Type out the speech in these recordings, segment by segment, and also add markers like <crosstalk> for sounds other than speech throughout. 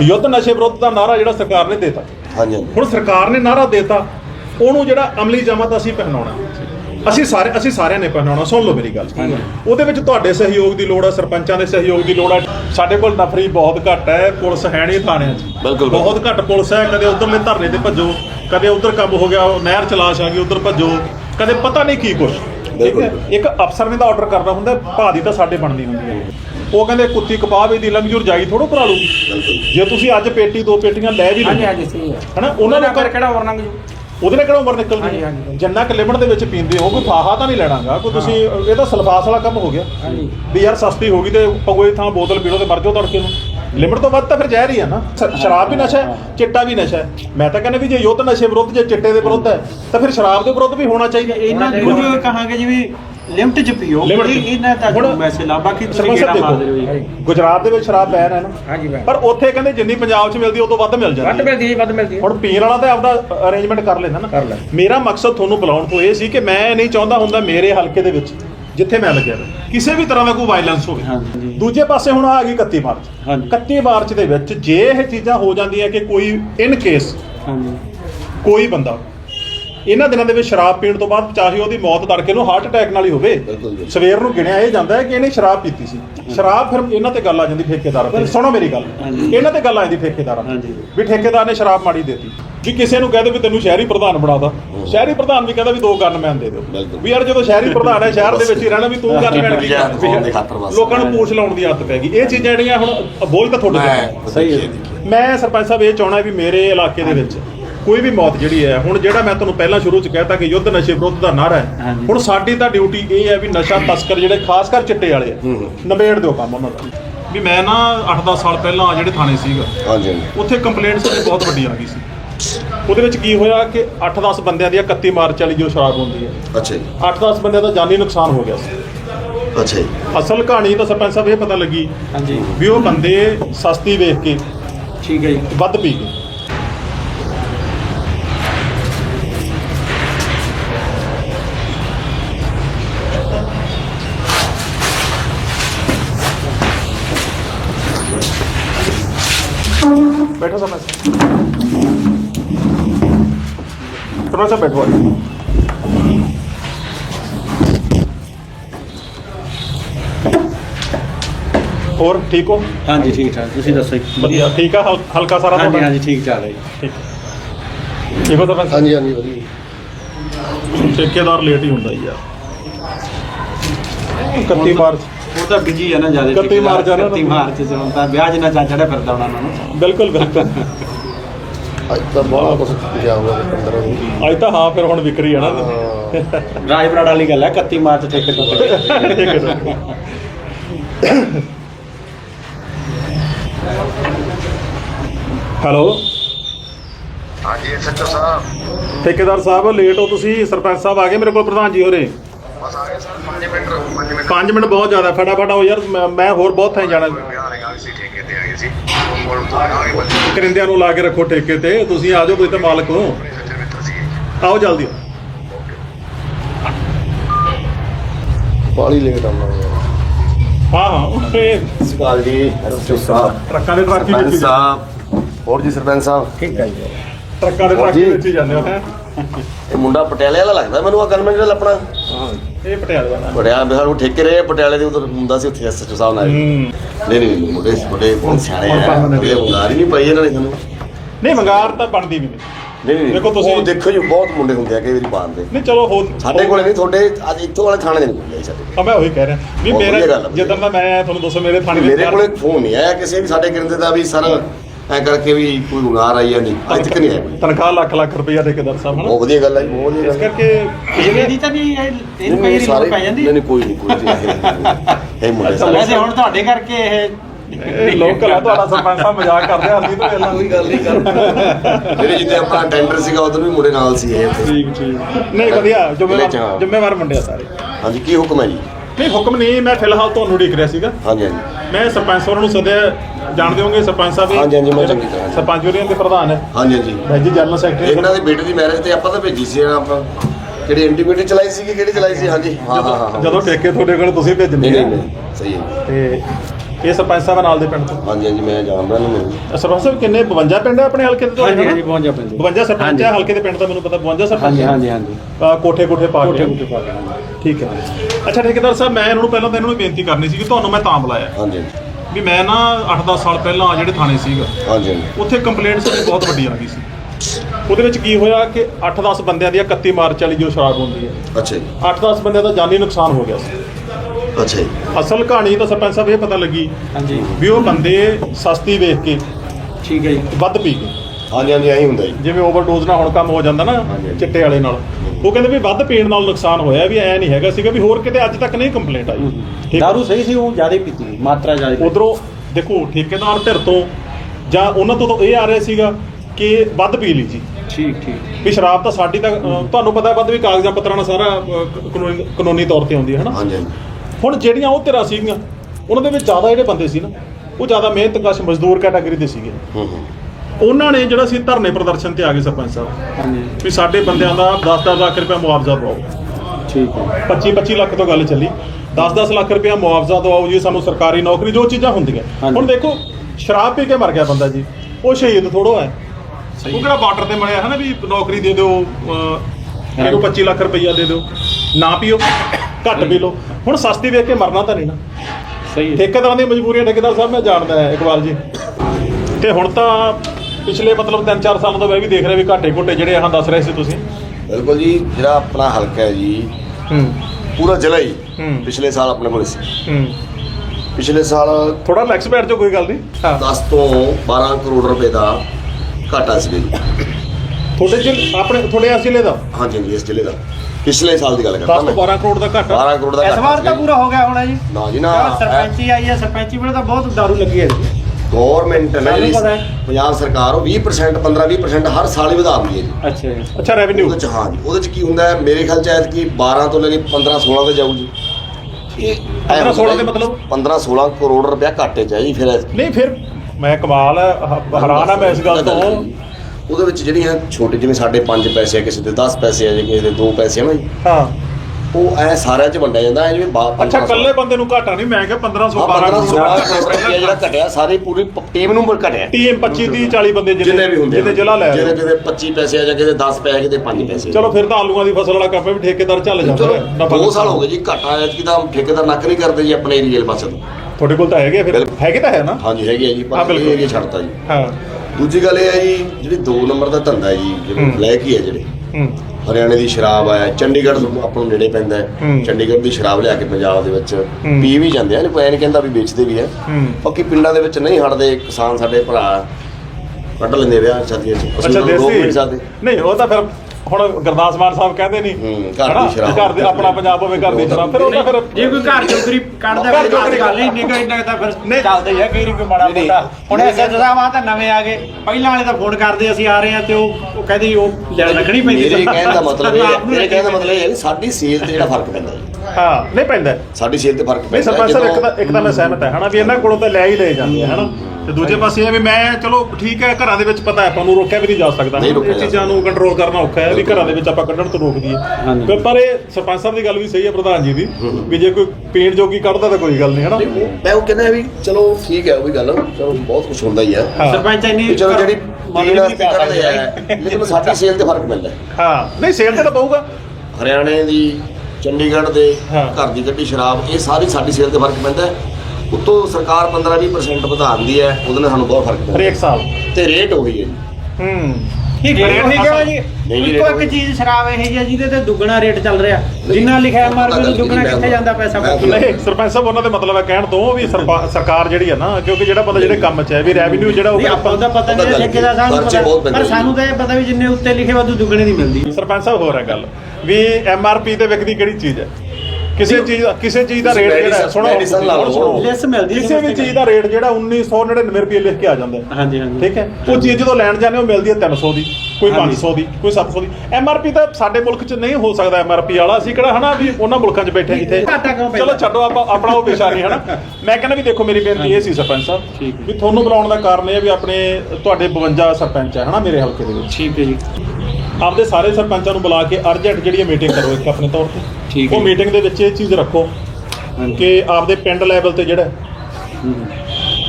ਯੁੱਧ ਨਸ਼ੇ ਵਿਰੁੱਧ ਦਾ ਨਾਰਾ ਜਿਹੜਾ ਸਰਕਾਰ ਨੇ ਦੇਤਾ। ਹਾਂਜੀ ਹਾਂਜੀ। ਹੁਣ ਸਰਕਾਰ ਨੇ ਨਾਰਾ ਦੇਤਾ ਉਹਨੂੰ ਜਿਹੜਾ ਅਮਲੀ ਜਮਾਤ ਅਸੀਂ ਪਹਿਨਾਉਣਾ। ਅਸੀਂ ਸਾਰੇ ਅਸੀਂ ਸਾਰਿਆਂ ਨੇ ਪਹਿਨਾਉਣਾ ਸੁਣ ਲਓ ਮੇਰੀ ਗੱਲ। ਉਹਦੇ ਵਿੱਚ ਤੁਹਾਡੇ ਸਹਿਯੋਗ ਦੀ ਲੋੜ ਹੈ ਸਰਪੰਚਾਂ ਦੇ ਸਹਿਯੋਗ ਦੀ ਲੋੜ ਹੈ ਸਾਡੇ ਕੋਲ ਨਫਰੀ ਬਹੁਤ ਘੱਟ ਹੈ ਪੁਲਿਸ ਹੈ ਨਹੀਂ ਥਾਣਿਆਂ 'ਚ। ਬਿਲਕੁਲ। ਬਹੁਤ ਘੱਟ ਪੁਲਿਸ ਹੈ ਕਦੇ ਉਧਰਲੇ ਧਰਨੇ ਤੇ ਭੱਜੋ ਕਦੇ ਉਧਰ ਕੰਮ ਹੋ ਗਿਆ ਨਹਿਰ ਚਲਾਸ਼ ਆ ਗਈ ਉਧਰ ਭੱਜੋ ਕਦੇ ਪਤਾ ਨਹੀਂ ਕੀ ਕੁਛ। ਇੱਕ ਅਫਸਰ ਨੇ ਤਾਂ ਆਰਡਰ ਕਰਨਾ ਹੁੰਦਾ ਭਾਅ ਦੀ ਤਾਂ ਸਾਡੇ ਬਣਦੀ ਹੁੰਦੀ ਹੈ। ਉਹ ਕਹਿੰਦੇ ਕੁੱਤੀ ਕਪਾਹ ਵੀ ਦੀ ਲੰਗਜੂਰ ਜਾਈ ਥੋੜੋ ਕਰਾ ਲੂਗੀ। ਜੇ ਤੁਸੀਂ ਅੱਜ ਪੇਟੀ ਦੋ ਪੇਟੀਆਂ ਲੈ ਵੀ ਹਾਂਜੀ ਲਓ। ਹਾਂਜੀ ਸਹੀ ਹੈ। ਹਨਾ ਉਹਨਾਂ ਨੂੰ ਕਰ ਕਿਹੜਾ ਵਰਨੰਗ ਜੂ? ਉਹਦੇ ਨਾਲ ਕਿਹੜਾ ਉਮਰ ਹਾਂਜੀ, ਨਿਕਲਦੀ ਹਾਂਜੀ। ਜਿੰਨਾ ਕਿ ਲਿਮਟ ਦੇ ਵਿੱਚ ਪੀਂਦੇ ਹੋ ਕੋਈ ਫਾਹਾ ਤਾਂ ਨਹੀਂ ਲੈਣਾਗਾ। ਕੋਈ ਤੁਸੀਂ ਇਹ ਤਾਂ ਸਲਫਾਸ ਵਾਲਾ ਕੰਮ ਹੋ ਗਿਆ। ਹਾਂਜੀ। ਵੀ ਯਾਰ ਸਸਤੀ ਹੋ ਗਈ ਤੇ ਪਗੋਏ ਥਾਂ ਬੋਤਲ ਪੀ ਲਓ ਤੇ ਮਰ ਜਾਓ ਤੜਕੇ ਨੂੰ। ਲਿਮਟ ਤੋਂ ਵੱਧ ਤਾਂ ਫਿਰ ਜ਼ਹਿਰ ਹੀ ਆ ਨਾ। ਸ਼- ਸ਼ਰਾਬ ਵੀ ਨਸ਼ਾ ਹੈ ਚਿੱਟਾ ਵੀ ਨਸ਼ਾ ਹੈ। ਮੈਂ ਤਾਂ ਕਹਿੰਦਾ ਵੀ ਜੇ ਯੁੱਧ ਨਸ਼ੇ ਵਿਰੁੱਧ ਜੇ ਚਿੱਟੇ ਦੇ ਵਿਰੁੱਧ ਹੈ ਤਾਂ ਫਿਰ ਸ਼ਰਾਬ ਦੇ ਵਿਰੁੱਧ ਵੀ ਹੋਣਾ ਚਾਹੀਦਾ। ਇਹਨਾਂ ਕੁਝ ਕਹਾਂਗੇ ਜਿਵੇਂ ਲਿਮਟ ਚ ਪੀਓ Limit 'ਚ। ਇਹ- ਇਹਨਾਂ ਤੱਕ ਹੁਣ ਮੈਸੇਜ ਆ ਬਾਕੀ ਤੁਸੀਂ ਸਰਪੰਚ ਕਿਹੜਾ ਸਾਹਿਬ ਮਾਰਦੇ ਰਹੋ ਜੀ? ਦੇਖੋ ਗੁਜਰਾਤ ਦੇ ਵਿੱਚ ਸ਼ਰਾਬ ਬੈਨ ਹੈ ਨਾ। ਹਾਂਜੀ ਮੈਂ ਪਰ ਉੱਥੇ ਕਹਿੰਦੇ ਜਿੰਨੀ ਪੰਜਾਬ 'ਚ ਮਿਲਦੀ ਉਹ ਤੋਂ ਵੱਧ ਮਿਲ ਜਾਂਦੀ ਵੱਧ ਹੈ। ਮਿਲਦੀ ਹੈ ਵੱਧ ਮਿਲਦੀ ਹੈ। ਹੁਣ ਪੀਣ ਵਾਲਾ ਤਾਂ ਆਪਦਾ ਅਰੇਂਜਮੈਂਟ ਕਰ ਲੈਂਦਾ ਨਾ। ਕਰ ਲੈ। ਮੇਰਾ ਮਕਸਦ ਤੁਹਾਨੂੰ ਬੁਲਾਉਣ ਤੋਂ ਇਹ ਸੀ ਕਿ ਮੈਂ ਨਹੀਂ ਚਾਹੁੰਦਾ ਹੁੰਦਾ ਮੇਰੇ ਹਲਕੇ ਦੇ ਵਿੱਚ ਜਿੱਥੇ ਮੈਂ ਲੱਗਿਆ ਹੋਇਆ, ਕਿਸੇ ਵੀ ਤਰ੍ਹਾਂ ਦਾ ਕੋਈ ਵਾਇਲੈਂਸ ਹੋਵੇ। ਹਾਂਜੀ। ਦੂਜੇ ਪਾਸੇ ਹੁਣ ਆ ਗਈ 31 ਮਾਰਚ। ਹਾਂਜੀ। 31 ਮਾਰਚ ਦੇ ਵਿੱਚ ਜੇ ਇਹ ਚੀਜ਼ਾਂ ਹੋ ਜਾਂਦੀਆਂ ਕਿ ਕੋਈ ਇਨ ਕੇਸ ਹਾਂਜੀ। ਕੋਈ ਬੰਦਾ ਇਹਨਾਂ ਦਿਨਾਂ ਦੇ ਵਿੱਚ ਸ਼ਰਾਬ ਪੀਣ ਤੋਂ ਬਾਅਦ ਚਾਹੇ ਉਹਦੀ ਮੌਤ ਤੜਕੇ ਨੂੰ ਹਾਰਟ ਅਟੈਕ ਨਾਲ ਹੀ ਹੋਵੇ। ਸਵੇਰ ਨੂੰ ਗਿਣਿਆ ਇਹ ਜਾਂਦਾ ਹੈ ਕਿ ਇਹਨੇ ਸ਼ਰਾਬ ਪੀਤੀ ਸੀ। ਸ਼ਰਾਬ ਫਿਰ ਇਹਨਾਂ ਤੇ ਗੱਲ ਆ ਜਾਂਦੀ ਠੇਕੇਦਾਰ ਤੇ। ਸੁਣੋ ਮੇਰੀ ਗੱਲ। ਇਹਨਾਂ ਤੇ ਗੱਲ ਆ ਜਾਂਦੀ ਠੇਕੇਦਾਰਾਂ। ਵੀ ਠੇਕੇਦਾਰ ਨੇ ਸ਼ਰਾਬ ਮਾੜੀ ਦੇਤੀ। ਵੀ ਕਿਸੇ ਨੂੰ ਕਹਦੇ ਵੀ ਤੈਨੂੰ ਸ਼ਹਿਰੀ ਪ੍ਰਧਾਨ ਬਣਾਦਾ ਸ਼ਹਿਰੀ ਪ੍ਰਧਾਨ ਵੀ ਕਹਿੰਦਾ ਵੀ ਦੋ ਗਨਮੈਨ ਦੇ ਦਿਓ। ਵੀ ਯਾਰ ਜਦੋਂ ਸ਼ਹਿਰੀ ਪ੍ਰਧਾਨ ਹੈ ਸ਼ਹਿਰ ਦੇ ਵਿੱਚ ਹੀ ਰਹਿਣਾ ਵੀ ਤੂੰ ਗਨਮੈਨ ਕੀ ਦੇ। ਲੋਕਾਂ ਨੂੰ ਪੂਛ ਲਾਉਣ ਦੀ ਆਦਤ ਪੈ ਗਈ। ਇਹ ਚੀਜ਼ਾਂ ਜਿਹੜੀਆਂ ਹੁਣ ਬੋਝ ਤਾਂ ਤੁਹਾਡੇ ਤੇ ਸਹੀ ਹੈ। ਮੈਂ ਸਰਪੰਚ ਸਾਹਿਬ ਇਹ ਚਾਹਣਾ ਵੀ ਮੇਰੇ ਇਲਾਕੇ ਦੇ ਵਿੱਚ ਕੋਈ ਵੀ ਮੌਤ ਜਿਹੜੀ ਹੈ ਹੁਣ ਜਿਹੜਾ ਮੈਂ ਤੁਹਾਨੂੰ ਪਹਿਲਾਂ ਸ਼ੁਰੂ ਚ ਕਹਿਤਾ ਕਿ ਯੁੱਧ ਨਸ਼ੇ ਵਿਰੁੱਧ ਦਾ ਨਾਰਾ ਹੈ ਹਾਂਜੀ। ਹੁਣ ਸਾਡੀ ਤਾਂ ਡਿਊਟੀ ਇਹ ਹੈ ਵੀ ਨਸ਼ਾ ਤਸਕਰ ਜਿਹੜੇ ਖਾਸ ਕਰ ਚਿੱਟੇ ਵਾਲੇ ਆ। ਨਿਬੇੜ ਦਿਓ ਕੰਮ ਉਹਨਾਂ ਦਾ। ਵੀ ਮੈਂ ਨਾ 8-10 ਸਾਲ ਪਹਿਲਾਂ ਜਿਹੜੇ ਥਾਣੇ ਸੀਗਾ ਹਾਂਜੀ ਹਾਂਜੀ। ਉੱਥੇ ਕੰਪਲੇਂਟ ਸਾਡੀ ਬਹੁਤ ਵੱਡੀ ਆ ਗਈ ਸੀ। ਉਹਦੇ ਵਿੱਚ ਕੀ ਹੋਇਆ ਕਿ 8-10 ਬੰਦਿਆਂ ਦੀ 31 ਮਾਰਚ ਵਾਲੀ ਜੋ ਸ਼ਰਾਬ ਹੁੰਦੀ ਹੈ ਅੱਛਾ ਜੀ। 8-10 ਬੰਦਿਆਂ ਦਾ ਜਾਨੀ ਨੁਕਸਾਨ ਹੋ ਗਿਆ ਸੀ। ਅੱਛਾ ਜੀ। ਅਸਲ ਕਹਾਣੀ ਤਾਂ ਸਰਪੰਚ ਸਾਹਿਬ ਇਹ ਪਤਾ ਲੱਗੀ ਹਾਂਜੀ। ਵੀ ਉਹ ਬੰਦੇ ਸਸਤੀ ਵੇਖ ਕੇ ਠੀਕ ਹੈ ਜੀ। ਵੱਧ ਪੀ ਗਏ। बैठो समय से थोड़ा सा बैठो ਹੋਰ ਠੀਕ ਹੋ ਹਾਂਜੀ ਠੀਕ ਠਾਕ ਤੁਸੀਂ ਦੱਸੋ ਜੀ ਵਧੀਆ ਠੀਕ ਆ ਹਲ- ਹਲਕਾ ਸਾਰਾ ਹਾਂਜੀ ਤੁਹਾਡਾ ਹਾਂਜੀ ਠੀਕ ਚੱਲ ਰਿਹਾ ਜੀ ਠੀਕ ਇਹੋ ਤਾਂ ਬਸ ਹਾਂਜੀ ਹਾਂਜੀ ਵਧੀਆ ਠੇਕੇਦਾਰ ਲੇਟ ਹੀ ਹੁੰਦਾ ਹੀ ਯਾਰ 31 ਮਾਰਚ ਉਹ ਤਾਂ ਬਿਜ਼ੀ ਹੈ ਨਾ ਜ਼ਿਆਦਾ 31 ਮਾਰਚ ਆ ਨਾ। 31 ਮਾਰਚ ਚ ਹੁਣ ਤਾਂ ਵਿਆਹ ਜਿੰਨਾ ਚਾ ਚੜਿਆ ਫਿਰਦਾ ਉਹਨਾਂ ਨੂੰ। ਬਿਲਕੁਲ ਬਿਲਕੁਲ। ਅੱਜ ਤਾਂ ਬਹੁਤ ਕੁਝ ਪਿਆ ਹੋਇਆ 15 ਦਿਨ। ਅੱਜ ਤਾਂ ਹਾਂ ਫਿਰ ਹੁਣ ਵਿਕਰੀ ਆ ਨਾ। ਹਾਂ। ਰਾਜਪੁਰਾ ਵਾਲੀ ਗੱਲ ਹੈ 31 ਮਾਰਚ ਠੇਕੇ ਤੋਂ ਤੇ ਹੈਲੋ। ਹਾਂਜੀ ਸੱਚੋ ਸਾਹਿਬ। ਠੇਕੇਦਾਰ ਸਾਹਿਬ ਲੇਟ ਹੋ ਤੁਸੀਂ ਸਰਪੰਚ ਸਾਹਿਬ ਆ ਗਏ ਮੇਰੇ ਕੋਲ ਪ੍ਰਧਾਨ ਜੀ ਹੋਰੇ। ਬਸ ਆ ਗਏ ਸਰ 5 ਮਿੰਟ 5 ਮਿੰਟ 5 ਮਿੰਟ ਬਹੁਤ ਜ਼ਿਆਦਾ ਫਟਾਫਟ ਆਓ ਯਾਰ ਮੈਂ- ਮੈਂ ਹੋਰ ਬਹੁਤ ਥਾਂ ਜਾਣਾ। ਵਿਆਹ ਦੇ ਗੱਲ ਸੀ ਠੇਕੇ ਤੇ ਆ ਗਏ ਸੀ ਕੋਲ ਤੋਂ ਆ ਗਏ ਬੰਦੇ ਕਰਿੰਦਿਆਂ ਨੂੰ ਲਾ ਕੇ ਰੱਖੋ ਠੇਕੇ ਤੇ ਤੁਸੀਂ ਆ ਜਾਓ ਤੁਸੀਂ ਤਾਂ ਮਾਲਕ ਹੋ। ਆਪਣੇ ਸੱਚੇ ਮਿੱਤਰ ਸੀ ਆਓ ਜਲਦੀ। ਬਾਲੀ ਲੇਟ ਆਉਣਾ ਯਾਰ ਹਾਂ ਹਾਂ ਇਹ ਸਕਾਲ ਜੀ ਐਸਓ ਸਾਹਿਬ ਟਰੱਕਾਂ ਦੇ ਟਰੱਕ ਹੀ ਵਿੱਚ ਸਰਪੰਚ ਹੀ ਜਾਂਦੇ ਸਾਹਿਬ। ਹੋਰ ਜੀ ਸਰਪੰਚ ਸਾਹਿਬ? ਠੀਕ ਹੈ ਜੀ। ਟਰੱਕਾਂ ਦੇ ਟਰੱਕ ਹੀ ਵਿੱਚ ਹੀ ਜਾਂਦੇ ਹੋ ਹੈਂ? ਇਹ ਮੁੰਡਾ ਪਟਿਆਲੇ ਵਾਲਾ ਲੱਗਦਾ ਮੈਨੂੰ ਆ ਗਨਮੈਨ ਜਿਹੜਾ ਇਹ ਪਟਿਆਲੇ ਦਾ ਪਟਿਆਲੇ ਬਿਹਾਰ ਉਹ ਠੇਕੇ ਰਹੇ ਪਟਿਆਲੇ ਦੇ ਉਧਰ ਹੁੰਦਾ ਸੀ ਉੱਥੇ ਐਸਓ ਸਾਹਿਬ ਨਾਲ। ਨਹੀਂ ਨਹੀਂ ਮੁੰਡੇ ਮੁੰਡੇ ਬਹੁਤ ਸਿਆਣੇ ਆ। ਇਹ ਉਦਾਰ ਹੀ ਨਹੀਂ ਪਈ ਇਹਨਾਂ ਨੇ ਸਾਨੂੰ। ਨਹੀਂ ਮੰਗਾਰ ਤਾਂ ਬਣਦੀ ਨਹੀਂ। ਨਹੀਂ ਨਹੀਂ ਦੇਖੋ ਤੁਸੀਂ- ਉਹ ਦੇਖੋ ਜੀ ਬਹੁਤ ਮੁੰਡੇ ਹੁੰਦੇ ਆ ਕਈ ਵਾਰੀ ਪਾਉਂਦੇ। ਨਹੀਂ ਚਲੋ ਹੋ ਸਾਡੇ ਕੋਲੇ ਨਹੀਂ ਤੁਹਾਡੇ ਅੱਜ ਇੱਥੋਂ ਵਾਲੇ ਥਾਣੇ ਦੇ ਨਹੀਂ ਮਿਲੇ ਸਾਡੇ। ਆ ਮੈਂ ਉਹੀ ਕਹਿ ਰਿਹਾ। ਵੀ ਮੇਰਾ। ਜਦੋਂ ਮੈਂ ਤੁਹਾਨੂੰ ਦੱਸੋ ਮੇਰੇ ਥਾਣੇ ਦੇ ਮੇਰੇ ਕੋਲੇ ਫੋਨ ਨਹੀਂ ਆਇਆ ਕਿਸੇ ਵੀ ਸਾਡੇ ਕਿਰਦੇ ਦਾ ਵੀ ਸਰ ਐ ਕਰਕੇ ਵੀ ਕੋਈ ਗੁਨਾਹ ਆਈ ਜਾਂ ਨਹੀਂ। ਅੱਜ ਤੱਕ ਨਹੀਂ ਆਇਆ ਕੋਈ। ਤਨਖਾਹ ਲੱਖ ਲੱਖ ਰੁਪਈਆ ਠੇਕੇਦਾਰ ਸਾਹਿਬ ਬਹੁਤ ਵਧੀਆ ਗੱਲ ਹੈ ਜੀ, ਬਹੁਤ ਵਧੀਆ ਇਸ ਗੱਲ ਹੈ ਕਰਕੇ ਇਹਦੀ ਤਾਂ ਨਹੀਂ ਇਹ ਇਹਨੂੰ ਕਈ ਨਹੀਂ, ਸਾਰੇ ਪੈ ਜਾਂਦੀ। ਨਹੀਂ ਨਹੀਂ ਕੋਈ ਨਹੀਂ ਕੋਈ ਨਹੀਂ ਇਹ ਮੁੰਡੇ ਸਾਰੇ ਵੈਸੇ ਹੁਣ ਤੁਹਾਡੇ ਕਰਕੇ ਇਹ ਇਹ ਲੋਕਲ ਆ ਤੁਹਾਡਾ ਸਰਪੰਚ ਸਾਹਿਬ ਮਜ਼ਾਕ ਕਰਦੇ ਆ ਅਸੀਂ ਤਾਂ ਪਹਿਲਾਂ ਕੋਈ ਗੱਲ ਨਹੀਂ ਮੇਰੇ ਜਿੱਤੇ ਆਪਣਾ ਟੈਂਡਰ ਸੀਗਾ ਉਦੋਂ ਵੀ ਮੁੰਡੇ ਨਾਲ ਸੀ ਇਹ ਠੀਕ ਠੀਕ। ਨਹੀਂ ਵਧੀਆ। ਜ਼ਿੰਮੇਵਾਰ ਜ਼ਿੰਮੇਵਾਰ ਮੁੰਡੇ ਆ ਸਾਰੇ। ਹਾਂਜੀ ਕੀ ਹੁਕਮ ਹੈ ਜੀ? ਨਹੀਂ ਹੁਕਮ ਨਹੀਂ ਮੈਂ ਫਿਲਹਾਲ ਤੁਹਾਨੂੰ ਉਡੀਕ ਰਿਹਾ ਸੀਗਾ। ਹਾਂਜੀ ਹਾਂਜੀ। ਮੈਂ ਸਰਪੰਚ ਸਾਹਿਬ ਨੂੰ ਸੱਦਿਆ ਜਾਣਦੇ ਹੋਗੇ ਸਰਪੰਚ ਸਾਹਿਬ ਹਾਂਜੀ, ਹਾਂਜੀ, ਮੈਂ ਚੰਗੀ ਤਰ੍ਹਾਂ। ਸਰਪੰਚ ਯੂਨੀਅਨ ਦੇ ਪ੍ਰਧਾਨ ਹੈ। ਹਾਂਜੀ ਹਾਂਜੀ। ਵੈਜੀ ਜਨਰਲ ਸੈਕਟਰੀ ਇਹਨਾਂ ਦੇ ਬੇਟੇ ਦੀ ਮੈਰਿਜ ਤੇ ਆਪਾਂ ਤਾਂ ਭੇਜੀ ਸੀ ਆਪਾਂ। ਕਿਹੜੀ ਐਂਟੀਬੀਟੀ ਚਲਾਈ ਸੀ ਕਿਹੜੀ ਚਲਾਈ ਸੀ? ਹਾਂਜੀ। ਹਾਂ ਹਾਂ। ਜਦੋਂ ਠੇਕੇ ਤੁਹਾਡੇ ਕੋਲ ਤੁਸੀਂ ਨਹੀਂ ਭੇਜਣੇ ਨਹੀਂ ਨਹੀਂ ਸਹੀ ਹੈ ਤੇ ਇਹ ਸਰਪੰਚ ਸਾਹਿਬ ਨਾਲ ਦੇ ਪਿੰਡ ਤੋਂ? ਹਾਂਜੀ ਹਾਂਜੀ ਮੈਂ ਜਾਣਦਾ ਇਹਨੂੰ ਮੈਨੂੰ ਸਰਪੰਚ ਸਾਹਿਬ ਕਿੰਨੇ 52 ਪਿੰਡ ਹੈ ਆਪਣੇ ਹਲਕੇ ਦੇ ਤੁਹਾਡੇ ਹਾਂਜੀ? ਹਾਂਜੀ ਪਹੁੰਚ ਪੈਂਦੇ 52 ਸਰਪੰਚ ਹੈ ਹਲਕੇ ਦੇ ਪਿੰਡ ਦਾ ਮੈਨੂੰ ਪਤਾ 52 ਸਰਪੰਚ ਹਾਂਜੀ। ਹਾਂਜੀ ਹਾਂਜੀ। ਅ, ਕੋਠੇ ਕੋਠੇ ਪਾ ਕੋਠੇ ਕੇ। ਕੋਠੇ ਪਾ ਕੇ ਹਾਂਜੀ। ਠੀਕ ਹੈ ਅੱਛਾ ਠੇਕੇਦਾਰ ਸਾਹਿਬ ਮੈਂ ਇਹਨਾਂ ਨੂੰ ਪਹਿਲਾਂ ਤਾਂ ਇਹਨਾਂ ਨੂੰ ਬੇਨਤੀ ਕਰਨੀ ਸੀ ਕਿ ਤੁਹਾਨੂੰ ਮੈਂ ਤਾਂ ਬੁਲਾਇਆ। ਹਾਂਜੀ ਵੀ ਮੈਂ ਨਾ 8-10 ਸਾਲ ਪਹਿਲਾਂ ਜਿਹੜੇ ਥਾਣੇ ਸੀਗਾ ਹਾਂਜੀ ਹਾਂਜੀ। ਉੱਥੇ ਕੰਪਲੇਂਟ ਸਾਡੀ ਬਹੁਤ ਵੱਡੀ ਆ ਗਈ ਸੀ। ਉਹਦੇ ਵਿੱਚ ਕੀ ਹੋਇਆ ਕਿ 8-10 ਬੰਦਿਆਂ ਦੀ 31 ਮਾਰਚ ਵਾਲੀ ਜੋ ਸ਼ਰਾਬ ਹੁੰਦੀ ਹੈ ਅੱਛਾ ਜੀ। 8-10 ਬੰਦਿਆਂ ਦਾ ਜਾਨੀ ਨੁਕਸਾਨ ਹੋ ਗਿਆ ਸੀ। ਅੱਛਾ ਜੀ। ਅਸਲ ਕਹਾਣੀ ਤਾਂ ਸਰਪੰਚ ਸਾਹਿਬ ਇਹ ਪਤਾ ਲੱਗੀ ਹਾਂਜੀ। ਵੀ ਉਹ ਬੰਦੇ ਸਸਤੀ ਵੇਖ ਕੇ ਠੀਕ ਹੈ ਜੀ। ਵੱਧ ਪੀ ਗਏ। ਹਾਂਜੀ ਹਾਂਜੀ ਐਂ ਹੁੰਦਾ ਜੀ। ਜਿਵੇਂ ਓਵਰਡੋਜ਼ ਨਾਲ ਹੁਣ ਕੰਮ ਹੋ ਜਾਂਦਾ ਨਾ। ਚਿੱਟੇ ਵਾਲੇ ਨਾਲ। ਉਹ ਕਹਿੰਦੇ ਵੀ ਵੱਧ ਪੀਣ ਨਾਲ ਨੁਕਸਾਨ ਹੋਇਆ ਵੀ ਐ ਨਹੀਂ ਹੈਗਾ ਸੀਗਾ ਵੀ ਹੋਰ ਕਿਤੇ ਅੱਜ ਤੱਕ ਨਹੀਂ ਕੰਪਲੇਂਟ ਆਈ। ਠੀਕ ਦਾਰੂ ਸਹੀ ਸੀ ਉਹ ਜ਼ਿਆਦਾ ਹੀ ਪੀਤੀ ਮਾਤਰਾ ਜ਼ਿਆਦਾ। ਉਧਰੋਂ ਦੇਖੋ ਠੇਕੇਦਾਰ ਧਿਰ ਤੋਂ ਜਾਂ ਉਹਨਾਂ ਤੋਂ ਤਾਂ ਇਹ ਆ ਰਿਹਾ ਸੀਗਾ ਕਿ ਵੱਧ ਪੀ ਲਈ ਜੀ। ਠੀਕ ਠੀਕ। ਵੀ ਸ਼ਰਾਬ ਤਾਂ ਸਾਡੀ ਤਾਂ ਤੁਹਾਨੂੰ ਪਤਾ ਵੱਧ ਵੀ ਕਾਗਜ਼ਾਂ ਪੱਤਰਾਂ ਨਾਲ ਸਾਰਾ ਕਾਨੂੰਨੀ ਤੌਰ ਤੇ ਆਉਂਦੀ ਹੈ ਹਨਾ? ਹਾਂਜੀ। ਹੁਣ ਜਿਹੜੀਆਂ ਉਹ ਧਿਰਾਂ ਸੀਗੀਆਂ ਉਹਨਾਂ ਦੇ ਵਿੱਚ ਜ਼ਿਆਦਾ ਜਿਹੜੇ ਬੰਦੇ ਸੀ ਨਾ ਉਹ ਜ਼ਿਆਦਾ ਮਿਹਨਤਕਸ਼ ਮਜ਼ਦੂਰ ਕੈਟਾਗਰੀ ਦੇ ਸੀਗੇ। ਹੂੰ ਹੂੰ। ਉਹਨਾਂ ਨੇ ਜਿਹੜਾ ਸੀ ਧਰਨੇ ਪ੍ਰਦਰਸ਼ਨ ਤੇ ਆ ਗਏ ਸਰਪੰਚ ਸਾਹਿਬ। ਹਾਂਜੀ। ਵੀ ਸਾਡੇ ਬੰਦਿਆਂ ਦਾ 10-10 ਲੱਖ ਰੁਪਏ ਮੁਆਵਜ਼ਾ ਦਿਵਾਓ ਠੀਕ ਹੈ। 25-25 ਲੱਖ ਤੋਂ ਗੱਲ ਚੱਲੀ। 10-10 ਲੱਖ ਰੁਪਏ ਮੁਆਵਜ਼ਾ ਦਿਵਾਓ ਜੀ ਸਾਨੂੰ ਸਰਕਾਰੀ ਨੌਕਰੀ ਜੋ ਚੀਜ਼ਾਂ ਹੁੰਦੀਆਂ। ਹੁਣ ਦੇਖੋ ਸ਼ਰਾਬ ਪੀ ਕੇ ਮਰ ਗਿਆ ਬੰਦਾ ਜੀ। ਉਹ ਸ਼ਹੀਦ ਥੋੜੋ ਹੈ। ਉਹ ਕਿਹੜਾ ਬਾਰਡਰ ਤੇ ਮਰਿਆ ਹੈ ਨਾ ਵੀ ਨੌਕਰੀ ਦੇ ਦਿਓ ਇਹਨੂੰ 25 ਲੱਖ ਰੁਪਈਆ ਦੇ ਦਿਓ। ਨਾ ਪੀਓ। ਘੱਟ ਪੀ ਲਓ। ਹੁਣ ਸਸਤੀ ਵੇਖ ਕੇ ਮਰਨਾ ਤਾਂ ਨਹੀਂ ਨਾ। ਸਹੀ ਹੈ। ਠੇਕੇਦਾਰਾਂ ਦੀ ਮਜਬੂਰੀਆਂ ਠੇਕੇਦਾਰ ਸਾਹਿਬ ਮੈਂ ਜਾਣਦਾ ਹੈ ਇਕਬਾਲ ਜੀ। ਤੇ ਹੁਣ ਤਾਂ ਪਿਛਲੇ ਮਤਲਬ 3-4 ਸਾਲਾਂ ਤੋਂ ਮੈਂ ਵੀ ਦੇਖ ਰਿਹਾ ਵੀ ਘਾਟੇ ਘੁੱਟੇ ਜਿਹੜੇ ਆਹ ਦੱਸ ਰਹੇ ਸੀ ਤੁਸੀਂ। ਬਿਲਕੁਲ ਜੀ ਜਿਹੜਾ ਆਪਣਾ ਹਲਕਾ ਹੈ ਜੀ ਹੂੰ। ਪੂਰਾ ਜ਼ਿਲ੍ਹਾ ਹੀ ਹੂੰ। ਪਿਛਲੇ ਸਾਲ ਆਪਣੇ ਕੋਲ ਸੀ। ਹੂੰ। ਪਿਛਲੇ ਸਾਲ ਥੋੜਾ ਲੈਕਸ ਬੈਠ ਜਾਓ ਕੋਈ ਗੱਲ ਨਹੀਂ। ਹਾਂ। 10 ਤੋਂ 12 ਕਰੋੜ ਰੁਪਏ ਦਾ ਘਾਟਾ ਸੀ ਜੀ। ਤੁਹਾਡੇ ਜ਼ਿਲ੍ਹੇ ਆਪਣੇ ਤੁਹਾਡੇ ਜ਼ਿਲ੍ਹੇ ਦਾ? ਹਾਂਜੀ ਹਾਂਜੀ ਇਸ ਜ਼ਿਲ੍ਹੇ ਦਾ। ਪਿਛਲੇ ਸਾਲ ਦੀ ਗੱਲ 10 ਕਰਦਾ ਮੈਂ। 12 ਕਰੋੜ ਦਾ ਘਾਟਾ। 12 ਕਰੋੜ ਦਾ ਇਸ ਘਾਟਾ ਵਾਰ ਤਾਂ ਜੀ। ਪੂਰਾ ਹੋ ਗਿਆ ਹੋਣਾ ਜੀ। ਨਾ ਜੀ ਨਾ। ਸਰਪੰਚੀ ਆਈ ਹੈ ਸਰਪੰਚੀ ਵੇਲੇ ਤਾਂ ਬਹੁਤ ਦਾਰੂ ਲੱਗੀ ਹੈ। ਜੀ ਗਵਰਨਮੈਂਟ ਨੇ ਸਾਨੂੰ ਜਿਹੜੀ ਪਤਾ ਹੈ। ਪੰਜਾਬ ਸਰਕਾਰ ਉਹ 20% 15-20% ਹਰ ਸਾਲ ਹੀ ਵਧਾਉਂਦੀ ਹੈ ਜੀ। ਅੱਛਾ ਜੀ। ਅੱਛਾ ਰੈਵਨਿਊ ਉਹਦੇ ਚ ਹਾਂ ਜੀ ਉਹਦੇ ਚ ਕੀ ਹੁੰਦਾ ਹੈ ਮੇਰੇ ਖਿਆਲ ਚ ਐਤ ਕੀ 12 ਤੋਂ ਲੈ ਕੇ 15 16 ਤੇ ਜਾਊ ਜੀ। ਇਹ 15 16 ਦੇ ਮਤਲਬ? 15 16 ਕਰੋੜ ਰੁਪਇਆ ਘਾਟੇ ਚ ਹੈ ਜੀ ਫਿਰ ਐਤਕੀ। ਨਹੀਂ ਫਿਰ ਮੈਂ ਕਮਾਲ ਹੈ ਹ- ਹੈਰਾਨ ਆ ਮੈਂ ਇਸ ਗੱਲ ਤੋਂ। ਉਹਦੇ ਵਿੱਚ ਜਿਹੜੀਆਂ ਛੋਟੇ ਜਿਵੇਂ ਸਾਡੇ 5 ਪੈਸੇ ਆ ਕਿਸੇ ਦੇ 10 ਪੈਸੇ ਆ ਜਾਂ ਕਿਸੇ ਦੇ 2 ਪੈਸੇ ਆ ਨਾ ਜੀ। ਹਾਂ। ਉਹ ਐ ਸਾਰਿਆਂ ਚ ਵੰਡਿਆ ਜਾਂਦਾ ਐ ਜਿਵੇਂ ਅੱਛਾ 15 ਕੱਲੇ ਬੰਦੇ ਨੂੰ ਘਾਟਾ ਨਹੀਂ ਮੈਂ ਕਿਹਾ 1500 ਹਾਂ, 15 1200 16 ਕਰੋੜ ਰੁਪਇਆ ਜਿਹੜਾ ਘਟਿਆ ਸਾਰੇ ਪੂਰੀ ਟੀਮ ਨੂੰ ਘਟਿਆ। ਟੀਮ 25 30 40 ਬੰਦੇ ਜਿੰਨੇ ਵੀ ਹੁੰਦੇ ਜਿਹਦੇ ਜ਼ਿਲ੍ਹਾ ਲੈ ਜਿਹਦੇ ਕਿਤੇ 25 ਪੈਸੇ ਆ ਜਾਂ ਕਿਤੇ 10 ਪੈਸੇ ਕਿਤੇ 5 ਪੈਸੇ ਚਲੋ ਫਿਰ ਤਾਂ ਆਲੂਆਂ ਦੀ ਫਸਲ ਵਾਲਾ ਹੈ ਵੀ ਠੇਕੇਦਾਰ ਚੱਲ ਜਾਂਦਾ ਹੈ, ਨਫ਼ਾ 2 ਸਾਲ। ਹੋ ਗਏ ਜੀ ਘਟਾ ਐਤਕੀ ਤਾਂ ਠੇਕੇਦਾਰ ਨੱਕ ਨਹੀਂ ਕਰਦੇ ਜੀ ਆਪਣੇ ਏਰੀਏ ਪਾਸੇ ਤੋਂ। ਤੁਹਾਡੇ ਕੋਲ ਤਾਂ ਹੈਗੇ ਫਿਰ। ਹੈਗੇ ਤਾਂ ਹੈ ਨਾ? ਹਾਂਜੀ ਹੈਗੇ ਆ ਜੀ ਪਰ। ਇਹ ਏਰੀਆ ਛੱਡਤਾ ਜੀ। ਹਾਂ। ਦੂਜੀ ਗੱਲ ਇਹ ਹੈ ਜੀ ਜਿਹੜੀ 2 ਨੰਬਰ ਦਾ ਧੰਦਾ ਹੈ ਜੀ ਜਿਹੜੇ ਹੂੰ। ਬਲੈਕ ਹੀ ਹੈ ਜਿਹੜੇ। ਹੂੰ। ਹਰਿਆਣੇ ਦੀ ਸ਼ਰਾਬ ਹੈ ਚੰਡੀਗੜ੍ਹ ਤੋਂ ਆਪਾਂ ਨੂੰ ਨੇੜੇ ਪੈਂਦਾ ਹੈ। ਚੰਡੀਗੜ੍ਹ ਦੀ ਸ਼ਰਾਬ ਲਿਆ ਕੇ ਪੰਜਾਬ ਦੇ ਵਿੱਚ। ਪੀ ਵੀ ਜਾਂਦੇ ਆ ਨਹੀਂ ਨਹੀਂ ਕਹਿੰਦਾ ਵੀ ਵੇਚਦੇ ਵੀ ਹੈ। ਬਾਕੀ ਪਿੰਡਾਂ ਦੇ ਵਿੱਚ ਨਹੀਂ ਹਟਦੇ ਕਿਸਾਨ ਸਾਡੇ ਭਰਾ ਕੱਢ ਲੈਂਦੇ ਵਿਆਹ ਸ਼ਾਦੀਆਂ 'ਚ। ਅਸੀਂ ਅੱਛਾ ਉਹਨਾਂ ਨੂੰ ਰੋਕ ਨਹੀਂ ਦੇਸੀ ਸਕਦੇ। ਨਹੀਂ ਉਹ ਤਾਂ ਫਿਰ ਹੁਣ ਗੁਰਦਾਸ ਮਾਨ ਸਾਹਿਬ ਕਹਿੰਦੇ ਨਹੀਂ ਹੂੰ, ਘਰ ਦੀ ਹਨਾ? ਸ਼ਰਾਬ। ਘਰ ਦੇ ਆਪਣਾ ਪੰਜਾਬ ਹੋਵੇ ਘਰ ਦੀ ਸ਼ਰਾਬ ਫਿਰ ਉਹ ਤਾਂ ਫਿਰ ਜੇ ਕੋਈ ਘਰ ਚੋਕਰੀ ਕੱਢਦਾ ਫਿਰ ਚੋਕਰੀ ਗੱਲ ਹੀ ਨਿਕਲ ਇੰਨਾ ਕੁ ਤਾਂ ਨਹੀਂ। ਫਿਰ ਚੱਲਦਾ ਹੀ ਆ ਕਈ ਕੋਈ ਮਾੜਾ ਨਹੀਂ, ਨਹੀਂ। ਮੋਟਾ ਹੁਣ ਐਸੇ ਜਜ਼ਾਵਾਂ ਤਾਂ ਨਵੇਂ ਆ ਗਏ ਪਹਿਲਾਂ ਵਾਲੇ ਤਾਂ ਫੋਨ ਕਰਦੇ ਅਸੀਂ ਆ ਰਹੇ ਆ ਤੇ ਉਹ ਉਹ ਕਹਿੰਦੇ ਉਹ ਲੈ ਰੱਖਣੀ ਪੈਂਦੀ ਮੇਰੇ ਕਹਿਣ ਦਾ ਮਤਲਬ ਇਹ ਹੈ ਮੇਰੇ ਕਹਿਣ ਦਾ ਮਤਲਬ ਇਹ ਹੈ ਕਿ ਸਾਡੀ ਸੇਲ ਤੇ ਜਿਹੜਾ ਫ਼ਰਕ ਪੈਂਦਾ ਜੀ ਹਾਂ ਨਹੀਂ ਪੈਂਦਾ। ਸਾਡੀ ਸੇਲ ਤੇ ਫ਼ਰਕ ਨਹੀਂ ਪੈਂਦਾ ਸਰਪੰਚ ਸਾਹਿਬ ਇੱਕ ਤਾਂ ਇੱਕ ਤਾਂ ਮੈਂ ਸਹਿਮਤ ਹੈ ਹਨਾ ਵੀ ਇਹਨਾਂ ਕੋਲੋਂ ਤਾਂ ਲੈ ਹੀ ਲਏ ਜਾਂਦੇ ਆ ਹਨਾ ਤੇ ਦੂਜੇ ਪਾਸੇ ਇਹ ਵੀ ਮੈਂ ਚਲੋ ਠੀਕ ਹੈ ਘਰਾਂ ਦੇ ਵਿੱਚ ਪਤਾ ਹੈ ਆਪਾਂ ਨੂੰ ਰੋਕਿਆ ਵੀ ਨਹੀਂ ਜਾ ਸਕਦਾ ਨਹੀਂ ਰੋਕਿਆ ਇਹ ਜਾ ਚੀਜ਼ਾਂ ਨੂੰ ਕੰਟਰੋਲ ਕਰਨਾ ਔਖਾ ਹੈ ਵੀ ਘਰਾਂ ਦੇ ਵਿੱਚ ਆਪਾਂ ਕੱਢਣ ਤੋਂ ਰੋਕ ਦਈਏ ਹਾਂਜੀ। ਪਰ- ਪਰ ਇਹ ਸਰਪੰਚ ਸਾਹਿਬ ਦੀ ਗੱਲ ਵੀ ਸਹੀ ਹੈ ਪ੍ਰਧਾਨ ਜੀ ਦੀ ਵੀ ਜੇ ਕੋਈ ਪੀਣ ਜੋਗੀ ਕੱਢਦਾ ਤਾਂ ਕੋਈ ਗੱਲ ਨਹੀਂ ਹਨਾ ਨਹੀਂ, ਮੈਂ ਉਹ ਕਹਿੰਦਾ ਵੀ ਚਲੋ ਠੀਕ ਹੈ ਉਹ ਵੀ ਗੱਲ ਚਲੋ ਬਹੁਤ ਕੁਝ ਹੁੰਦਾ ਹੀ ਹੈ ਹਾਂ। ਸਰਪੰਚ ਇੰਨੀ ਵੀ ਚਲੋ ਜਿਹੜੀ ਨਹੀਂ ਵਾਸਤੇ ਕਰ ਕਰਦੇ ਆ ਲੇਕਿਨ ਸਾਡੀ ਸੇਲ ਤੇ ਫ਼ਰਕ ਪੈਂਦਾ ਹੈ। ਹਾਂ ਨਹੀਂ ਸੇਲ ਤੇ ਤਾਂ ਪਊਗਾ ਹਰਿਆਣੇ ਦੀ ਚੰਡੀਗੜ੍ਹ ਦੇ ਹਾਂ। ਘਰ ਦੀ ਕੱਢੀ ਸ਼ਰਾਬ ਇਹ ਸਾਰੀ ਸਾਡੀ ਸੇਲ ਤੇ ਫ਼ਰਕ ਪੈਂਦਾ ਹੈ। ਉੱਤੋਂ ਸਰਕਾਰ 15-20% ਵਧਾ ਦਿੰਦੀ ਹੈ ਉਹਦੇ ਨਾਲ ਸਾਨੂੰ ਬਹੁਤ ਫ਼ਰਕ ਪੈਂਦਾ। ਹਰੇਕ ਸਾਲ। ਤੇ ਰੇਟ ਉਹੀ ਹੈ ਜੀ। ਹੂੰ। ਠੀਕ ਜੀ। ਇੱਕੋ ਰੇਟ ਇੱਕ ਉਹੀ। ਚੀਜ਼ ਸ਼ਰਾਬ ਇਹ ਜਿਹੀ ਜਿਹਦੇ ਤੇ ਦੁੱਗਣਾ ਰੇਟ ਚੱਲ ਰਿਹਾ। ਜਿੰਨਾ ਲਿਖਿਆ ਐਮਆਰਪੀ ਨੂੰ ਦੁੱਗਣਾ ਕਿੱਥੇ ਜਾਂਦਾ ਪੈਸਾ ਮੈਂ- ਨਹੀਂ ਸਰਪੰਚ ਸਾਹਿਬ ਉਹਨਾਂ ਦੇ ਮਤਲਬ ਹੈ ਕਹਿਣ ਤੋਂ ਵੀ ਸਰਕਾਰ ਜਿਹੜੀ ਹੈ ਨਾ ਕਿਉਂਕਿ ਜਿਹੜਾ ਬੰਦਾ ਜਿਹੜੇ ਕੰਮ 'ਚ ਹੈ ਵੀ ਰੈਵਨਿਊ ਜਿਹੜਾ ਉਹ ਨਹੀਂ ਆਪਾਂ ਨੂੰ ਤਾਂ ਪਤਾ ਪਤਾ ਨਹੀਂ ਗੱਲ ਠੇਕੇਦਾਰ ਸਾਹਿਬ ਨੂੰ ਖਰਚੇ ਬਹੁਤ ਪਤਾ ਪੈਂਦੇ ਪਰ ਸਾਨੂੰ ਤਾਂ ਇਹ ਪਤਾ ਵੀ ਜਿੰਨੇ ਉੱਤੇ ਲਿਖੇ ਵਾਧੂ ਦੁੱਗਣੇ ਦੀ ਮਿਲਦੀ। ਸਰਪੰਚ ਸਾਹਿਬ ਹੋਰ ਹੈ ਗੱਲ। ਵੀ ਐਮਆਰਪੀ ਤੇ ਵਿਕਦੀ ਕਿਹੜੀ ਚੀਜ਼ ਹੈ? ਕਿਸੇ ਚੀਜ਼ ਦਾ ਕਿਸੇ ਚੀਜ਼ ਦਾ ਰੇਟ ਜਿਹੜਾ ਸੁਣੋ। ਮੈਡੀਸਨ ਲਾ ਲਓ। ਸੁਣੋ। ਲੈਸ ਮਿਲਦੀ ਹੈ ਕਿਸੇ ਵੀ ਚੀਜ਼ ਦਾ ਰੇਟ ਜਿਹੜਾ 1999 ਰੁਪਏ ਲਿਖ ਕੇ ਆ ਜਾਂਦਾ ਹੈ। ਹਾਂਜੀ ਹਾਂਜੀ। ਠੀਕ ਹੈ? ਉਹ ਚੀਜ਼ ਜਦੋਂ ਲੈਣ ਜਾਂਦੇ ਹੋ ਮਿਲਦੀ ਹੈ 300 ਦੀ ਕੋਈ ਹਾਂਜੀ। 500 ਦੀ ਕੋਈ 700 ਦੀ। ਐਮਆਰਪੀ ਤਾਂ ਸਾਡੇ ਮੁਲਕ 'ਚ ਨਹੀਂ ਹੋ ਸਕਦਾ ਐਮਆਰਪੀ ਵਾਲਾ। ਅਸੀਂ ਕਿਹੜਾ ਹਨਾ ਵੀ ਉਹਨਾਂ ਮੁਲਕਾਂ 'ਚ ਬੈਠੇ ਜਿੱਥੇ? ਚਲੋ ਛੱਡੋ ਆਪਾਂ ਆਪਣਾ ਉਹ ਪੇਸ਼ਾ ਨਹੀਂ ਹਨਾ? ਮੈਂ ਕਹਿੰਦਾ ਵੀ ਦੇਖੋ ਮੇਰੀ ਬੇਨਤੀ ਇਹ ਸੀ ਸਰਪੰਚ ਸਾਹਿਬ। ਵੀ ਤੁਹਾਨੂੰ ਬੁਲਾਉਣ ਦਾ ਕਾਰਨ ਇਹ ਹੈ ਵੀ ਆਪਣੇ ਤੁਹਾਡੇ 52 ਸਰਪੰਚ ਹੈ ਹਨਾ ਮੇਰੇ ਹਲਕੇ ਦੇ ਵਿੱਚ। ਠੀਕ ਹੈ ਜੀ। ਆਪਦੇ ਸਾਰੇ ਸਰਪੰਚਾਂ ਨੂੰ ਬੁਲਾ ਕੇ ਅਰਜੈਂਟ ਜਿਹੜੀ ਮੀਟਿੰਗ ਕਰੋ ਇੱਕ ਆਪਣੇ ਤੌਰ ਤੇ। ਠੀਕ। ਉਹ ਮੀਟਿੰਗ ਦੇ ਵਿੱਚ ਇਹ ਚੀਜ਼ ਰੱਖੋ। ਕਿ ਆਪਦੇ ਪਿੰਡ ਲੈਵਲ ਤੇ ਜਿਹੜਾ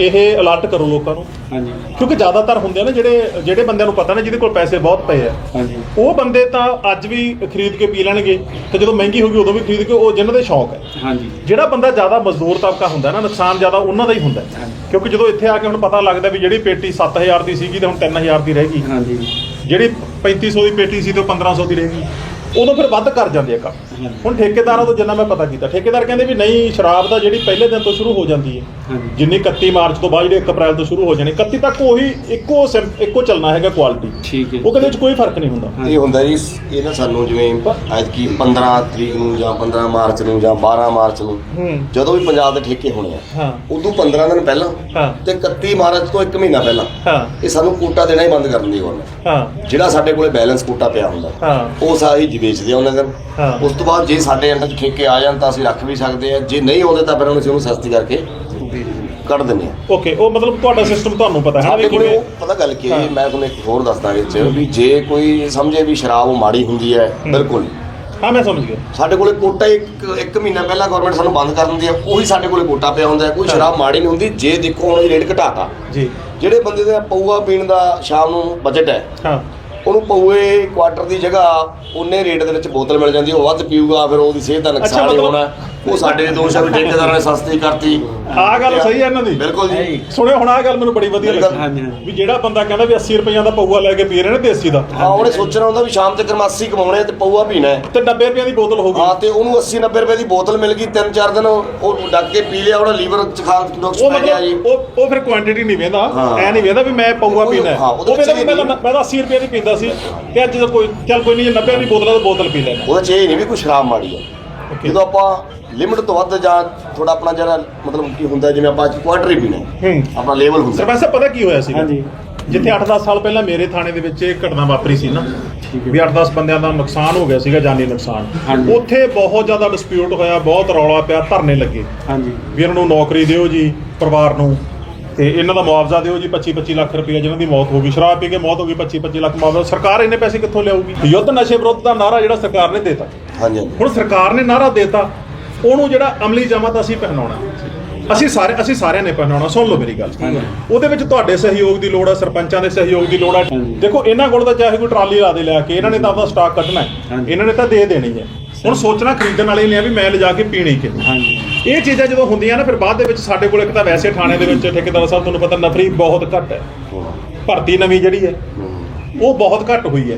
ਇਹ ਅਲਰਟ ਕਰੋ ਲੋਕਾਂ ਨੂੰ। ਹਾਂਜੀ। ਕਿਉਂਕਿ ਜ਼ਿਆਦਾਤਰ ਹੁੰਦੇ ਆ ਨਾ ਜਿਹੜੇ ਜਿਹੜੇ ਬੰਦਿਆਂ ਨੂੰ ਪਤਾ ਨਾ ਜਿਹਦੇ ਕੋਲ ਪੈਸੇ ਬਹੁਤ ਪਏ ਆ। ਹਾਂਜੀ। ਉਹ ਬੰਦੇ ਤਾਂ ਅੱਜ ਵੀ ਖਰੀਦ ਕੇ ਪੀ ਲੈਣਗੇ ਤੇ ਜਦੋਂ ਮਹਿੰਗੀ ਹੋਗੀ ਉਦੋਂ ਵੀ ਖਰੀਦ ਕੇ ਉਹ ਜਿਨ੍ਹਾਂ ਦੇ ਸ਼ੌਕ ਹੈ। ਹਾਂਜੀ। ਜਿਹੜਾ ਬੰਦਾ ਜ਼ਿਆਦਾ ਮਜ਼ਦੂਰ ਤਬਕਾ ਹੁੰਦਾ ਨਾ ਨੁਕਸਾਨ ਜ਼ਿਆਦਾ ਉਹਨਾਂ ਦਾ ਹੀ ਹੁੰਦਾ। ਕਿਉਂਕਿ ਜਦੋਂ ਇੱਥੇ ਆ ਕੇ ਹੁਣ ਪਤਾ ਲੱਗਦਾ ਵੀ ਜਿਹੜੀ ਪੇਟੀ 7000 ਦੀ ਸੀਗੀ ਤੇ ਹੁਣ 3000 ਦੀ ਰਹਿ ਗਈ। ਹਾਂਜੀ। ਜਿਹੜੀ 3500 ਦੀ ਪੇਟੀ ਸੀ ਤੇ ਉਹ 1500 ਦੀ ਰਹਿ ਗਈ। ਉਦੋਂ ਫਿਰ ਵੱਧ ਕਰ ਜਾਂਦੇ ਆ ਕੰਮ। ਹੁਣ ਠੇਕੇਦਾਰਾਂ ਤੋਂ ਜਿੰਨਾ ਮੈਂ ਪਤਾ ਕੀਤਾ ਠੇਕੇਦਾਰ ਕਹਿੰਦੇ ਵੀ ਨਹੀਂ ਸ਼ਰਾਬ ਦਾ ਜਿਹੜੀ ਪਹਿਲੇ ਦਿਨ ਤੋਂ ਸ਼ੁਰੂ ਹੋ ਜਾਂਦੀ ਹੈ। ਹਾਂਜੀ। ਜਿੰਨੀ 31 ਮਾਰਚ ਤੋਂ ਬਾਅਦ ਜਿਹੜੀ 1 ਅਪ੍ਰੈਲ ਤੋਂ ਸ਼ੁਰੂ ਹੋ ਜਾਣੀ 31 ਤੱਕ ਉਹੀ ਇੱਕੋ ਇੱਕੋ ਚੱਲਣਾ ਹੈਗਾ ਕੁਆਲਿਟੀ ਠੀਕ ਹੈ ਉਹ ਕਹਿੰਦੇ ਵਿੱਚ ਕੋਈ ਫ਼ਰਕ ਨਹੀਂ ਹੁੰਦਾ। ਇਹ ਹੁੰਦਾ ਜੀ ਇਹ ਨਾ ਸਾਨੂੰ ਜਿਵੇਂ ਅੱਜ ਕੀ 15 ਤਰੀਕ ਨੂੰ ਜਾਂ 15 ਮਾਰਚ ਨੂੰ ਜਾਂ 12 ਮਾਰਚ ਨੂੰ ਜਦੋਂ ਵੀ ਪੰਜਾਬ ਦੇ ਠੇਕੇ ਹੋਣੇ ਆ ਹਾਂ। ਉਦੋਂ 15 ਦਿਨ ਪਹਿਲਾਂ ਹਾਂ। ਤੇ 31 ਮਾਰਚ ਤੋਂ 1 ਮਹੀਨਾ ਪਹਿਲਾਂ ਹਾਂ। ਇਹ ਸਾਨੂੰ ਕੋਟਾ ਦੇਣਾ ਹੀ ਬੰਦ ਕਰ ਦਿੰਦੀ ਗਵਰਨਮੈਂਟ ਹਾਂ। ਜਿਹੜਾ ਸਾਡੇ ਕੋਲੇ ਬੈਲੈਂਸ ਕੋਟਾ ਪਿਆ ਹੁੰਦਾ ਹਾਂ। ਉਹ ਸਾਰੀ ਵੇਚਦੇ ਆ ਉਹਨਾਂ ਦਿਨ ਹਾਂ। ਉਸ ਤੋਂ ਬਾਅਦ ਜੇ ਸਾਡੇ ਅੰਡਰ 'ਚ ਠੇਕੇ ਆ ਜਾਣ ਤਾਂ ਅਸੀਂ ਰੱਖ ਵੀ ਸਕਦੇ ਆ। ਜੇ ਨਹੀਂ ਆਉਂਦੇ ਤਾਂ ਫਿਰ ਉਹਨੂੰ ਅਸੀਂ ਉਹਨੂੰ ਸਸਤੀ ਕਰਕੇ ਕੱਢ ਦਿੰਦੇ ਆ। ਓਕੇ ਉਹ ਮਤਲਬ ਤੁਹਾਡਾ ਸਿਸਟਮ ਤੁਹਾਨੂੰ ਪਤਾ ਹੈ ਨਾ ਵੀ ਸਾਡੇ ਕੋਲੇ ਕਿਵੇਂ ਉਹ ਪਤਾ ਗੱਲ ਕੀ ਹੈ। ਮੈਂ ਤੁਹਾਨੂੰ ਇੱਕ ਹੋਰ ਦੱਸਦਾ ਵਿੱਚ ਵੀ ਜੇ ਕੋਈ ਸਮਝੇ ਵੀ ਸ਼ਰਾਬ ਮਾੜੀ ਹੁੰਦੀ ਹੈ ਬਿਲਕੁਲ। ਨਹੀਂ। ਹਾਂ ਮੈਂ ਸਮਝ ਗਿਆ। ਸਾਡੇ ਕੋਲੇ ਕੋਟਾ ਇੱਕ ਇੱਕ ਮਹੀਨਾ ਪਹਿਲਾਂ ਗਵਰਨਮੈਂਟ ਸਾਨੂੰ ਬੰਦ ਕਰ ਦਿੰਦੀ ਹੈ ਉਹੀ ਸਾਡੇ ਕੋਲੇ ਕੋਟਾ ਪਿਆ ਹੁੰਦਾ ਹੈ ਕੋਈ ਸ਼ਰਾਬ ਮਾੜੀ ਨਹੀਂ ਹੁੰਦੀ ਜੇ ਦੇਖੋ ਹੁਣ ਇਹ ਰੇਟ ਘਟਾਤਾ। ਜੀ। ਜਿਹੜੇ ਬੰਦੇ ਦਾ ਪਊਆ ਪੀਣ ਦਾ ਸ਼ਾਮ ਨੂੰ ਬਜਟ ਹੈ ਹਾਂ। ਉਹਨੂੰ ਪਊਏ ਕੁਆਟਰ ਦੀ ਜਗ੍ਹਾ ਉਹਨੇ ਰੇਟ ਦੇ ਵਿੱਚ ਬੋਤਲ ਮਿਲ ਜਾਂਦੀ ਹੈ, ਉਹ ਵੱਧ ਪੀਊਗਾ ਫਿਰ ਉਹਦੀ ਸਿਹਤ ਦਾ ਨੁਕਸਾਨ ਹੀ ਹੋਣਾ। ਉਹ ਸਾਡੇ ਦੋਸ਼ ਆ ਵੀ ਠੇਕੇਦਾਰਾਂ ਨੇ ਸਸਤੀ ਕਰਤੀ। ਆਹ ਗੱਲ ਸਹੀ ਹੈ ਇਹਨਾਂ ਦੀ? ਬਿਲਕੁਲ ਜੀ। ਸੁਣਿਓ ਹੁਣ ਆਹ ਗੱਲ ਮੈਨੂੰ ਬੜੀ ਵਧੀਆ ਲੱਗੀ। ਵੀ ਜਿਹੜਾ ਬੰਦਾ ਕਹਿੰਦਾ ਵੀ 80 ਰੁਪਈਆਂ ਦਾ ਪਊਆ ਲੈ ਕੇ ਪੀ ਰਹੇ ਨੇ ਦੇਸੀ ਦਾ। ਹਾਂ ਉਹਨੇ ਸੋਚਣਾ ਹੁੰਦਾ ਵੀ ਸ਼ਾਮ ਤੱਕ ਮਾਸੀ ਕਮਾਉਣੇ ਆ ਤੇ ਪਊਆ ਪੀਣਾ ਹੈ। ਤੇ 90 ਰੁਪਈਆਂ ਦੀ ਬੋਤਲ ਹੋ ਹਾਂ ਗਈ ਤੇ ਉਹਨੂੰ 80 90 ਰੁਪਏ ਦੀ ਬੋਤਲ ਮਿਲ ਗਈ ਤਿੰਨ ਚਾਰ ਦਿਨ ਉਹ ਡੱਕ ਕੇ ਪੀ ਲਿਆ ਉਹਦਾ ਲੀਵਰ ਚ ਖਾ ਨੁਕਸ ਉਹ ਪੈ ਗਿਆ ਜੀ। ਉਹ ਉਹ ਫਿਰ ਕੁਆਂਟੀਟੀ ਨਹੀਂ ਵੇਂਦਾ। ਹਾਂ। ਐ ਨਹੀਂ ਵੇਂਦਾ ਵੀ ਮੈਂ ਪਊਆ ਪੀਣਾ ਹੈ। ਹਾਂ, ਉਹ ਵੇਂਦਾ ਮੈਂ ਤਾਂ ਇਹ ਮੈਂ ਤਾਂ 80 ਰੁਪਏ ਦੀ ਪੀਂਦਾ। ਸੀ ਤੇ ਅੱਜ ਤਾਂ ਕੋਈ ਚੱਲ ਕੋਈ ਨਹੀਂ ਜੇ 90 ਦੀ ਬੋਤਲ ਤਾਂ ਬੋਤਲ ਪੀ ਲੈਣਾ ਉਹਦੇ ਚ ਇਹ ਨਹੀਂ ਵੀ ਕੋਈ ਸ਼ਰਾਬ ਮਾੜੀ ਹੈ. ਜਦੋਂ ਆਪਾਂ ਲਿਮਿਟ ਤੋਂ ਵੱਧ ਜਾਂ ਥੋੜਾ ਆਪਣਾ ਜਿਹੜਾ ਮਤਲਬ ਕੀ ਹੁੰਦਾ ਜਿਵੇਂ ਆਪਾਂ ਅੱਜ ਕੁਆਟਰ ਹੀ ਪੀਣਾ ਹੈ, ਹੂੰ ਆਪਣਾ ਲੈਵਲ ਹੁੰਦਾ ਸਰਪੰਚ ਸਾਹਿਬ ਪਤਾ ਕੀ ਹੋਇਆ ਸੀ ਹਾਂਜੀ। ਜਿੱਥੇ 8-10 ਸਾਲ ਪਹਿਲਾਂ ਮੇਰੇ ਥਾਣੇ ਦੇ ਵਿੱਚ ਇਹ ਘਟਨਾ ਵਾਪਰੀ ਸੀ ਨਾ ਵੀ 8-10 ਬੰਦਿਆਂ ਦਾ ਨੁਕਸਾਨ ਹੋ ਗਿਆ ਸੀਗਾ ਜਾਨੀ ਨੁਕਸਾਨ। ਉੱਥੇ ਬਹੁਤ ਜ਼ਿਆਦਾ ਡਿਸਪਿਊਟ ਹੋਇਆ ਬਹੁਤ ਰੌਲਾ ਪਿਆ ਧਰਨੇ ਲੱਗੇ। ਹਾਂਜੀ। ਵੀ ਇਹਨਾਂ ਨੂੰ ਨੌਕਰੀ ਦਿਓ ਜੀ ਪਰਿਵਾਰ ਨੂੰ। ਤੇ ਇਹਨਾਂ ਦਾ ਮੁਆਵਜ਼ਾ ਦਿਓ ਜੀ 25-25 ਲੱਖ ਰੁਪਏ ਜਿਨ੍ਹਾਂ ਦੀ ਮੌਤ ਹੋ ਗਈ। ਸ਼ਰਾਬ ਪੀ ਕੇ ਮੌਤ ਹੋ ਗਈ 25-25 ਲੱਖ ਮੁਆਵਜ਼ਾ। ਸਰਕਾਰ ਇੰਨੇ ਪੈਸੇ ਕਿੱਥੋਂ ਲਿਆਊਗੀ? ਯੁੱਧ ਨਸ਼ੇ ਵਿਰੁੱਧ ਦਾ ਨਾਰਾ ਜਿਹੜਾ ਸਰਕਾਰ ਨੇ ਦੇਤਾ। ਹਾਂਜੀ ਹੁਣ ਸਰਕਾਰ ਨੇ ਨਾਰਾ ਦੇਤਾ ਉਹਨੂੰ ਜਿਹੜਾ ਅਮਲੀ ਜਾਮਤ ਅਸੀਂ ਪਹਿਨਾਉਣਾ। ਅਸੀਂ ਸਾਰੇ ਅਸੀਂ ਸਾਰਿਆਂ ਨੇ ਪਹਿਨਾਉਣਾ ਸੁਣ ਲਓ ਮੇਰੀ ਗੱਲ। ਉਹਦੇ ਵਿੱਚ ਤੁਹਾਡੇ ਸਹਿਯੋਗ ਦੀ ਲੋੜ ਹੈ ਸਰਪੰਚਾਂ ਦੇ ਸਹਿਯੋਗ ਦੀ ਲੋੜ ਹੈ। ਦੇਖੋ ਇਹਨਾਂ ਕੋਲ ਤਾਂ ਚਾਹੇ ਕੋਈ ਟਰਾਲੀ ਲਾ ਦੇ ਲਿਆ ਕੇ ਇਹਨਾਂ ਨੇ ਤਾਂ ਆਪਦਾ ਸਟਾਕ ਕੱਢਣਾ ਹੈ। ਇਹਨਾਂ ਨੇ ਤਾਂ ਦੇ ਦੇਣੀ ਹੈ। ਹੁਣ ਸੋਚਣਾ ਖਰੀਦਣ ਵਾਲੇ ਨੇ ਆ ਵੀ ਮੈਂ ਲਿਜਾ ਕੇ ਪੀਣੀ ਕਿ ਹਾਂਜੀ। ਇਹ ਚੀਜ਼ਾਂ ਜਦੋਂ ਹੁੰਦੀਆਂ ਨਾ ਫਿਰ ਬਾਅਦ ਦੇ ਵਿੱਚ ਸਾਡੇ ਕੋਲ ਇੱਕ ਤਾਂ ਵੈਸੇ ਥਾਣੇ ਦੇ ਵਿੱਚ ਠੇਕੇਦਾਰ ਸਾਹਿਬ ਤੁਹਾਨੂੰ ਪਤਾ ਨਫਰੀ ਬਹੁਤ ਘੱਟ ਹੈ। ਭਰਤੀ ਨਵੀਂ ਜਿਹੜੀ ਹੈ ਉਹ ਬਹੁਤ ਘੱਟ ਹੋਈ ਹੈ।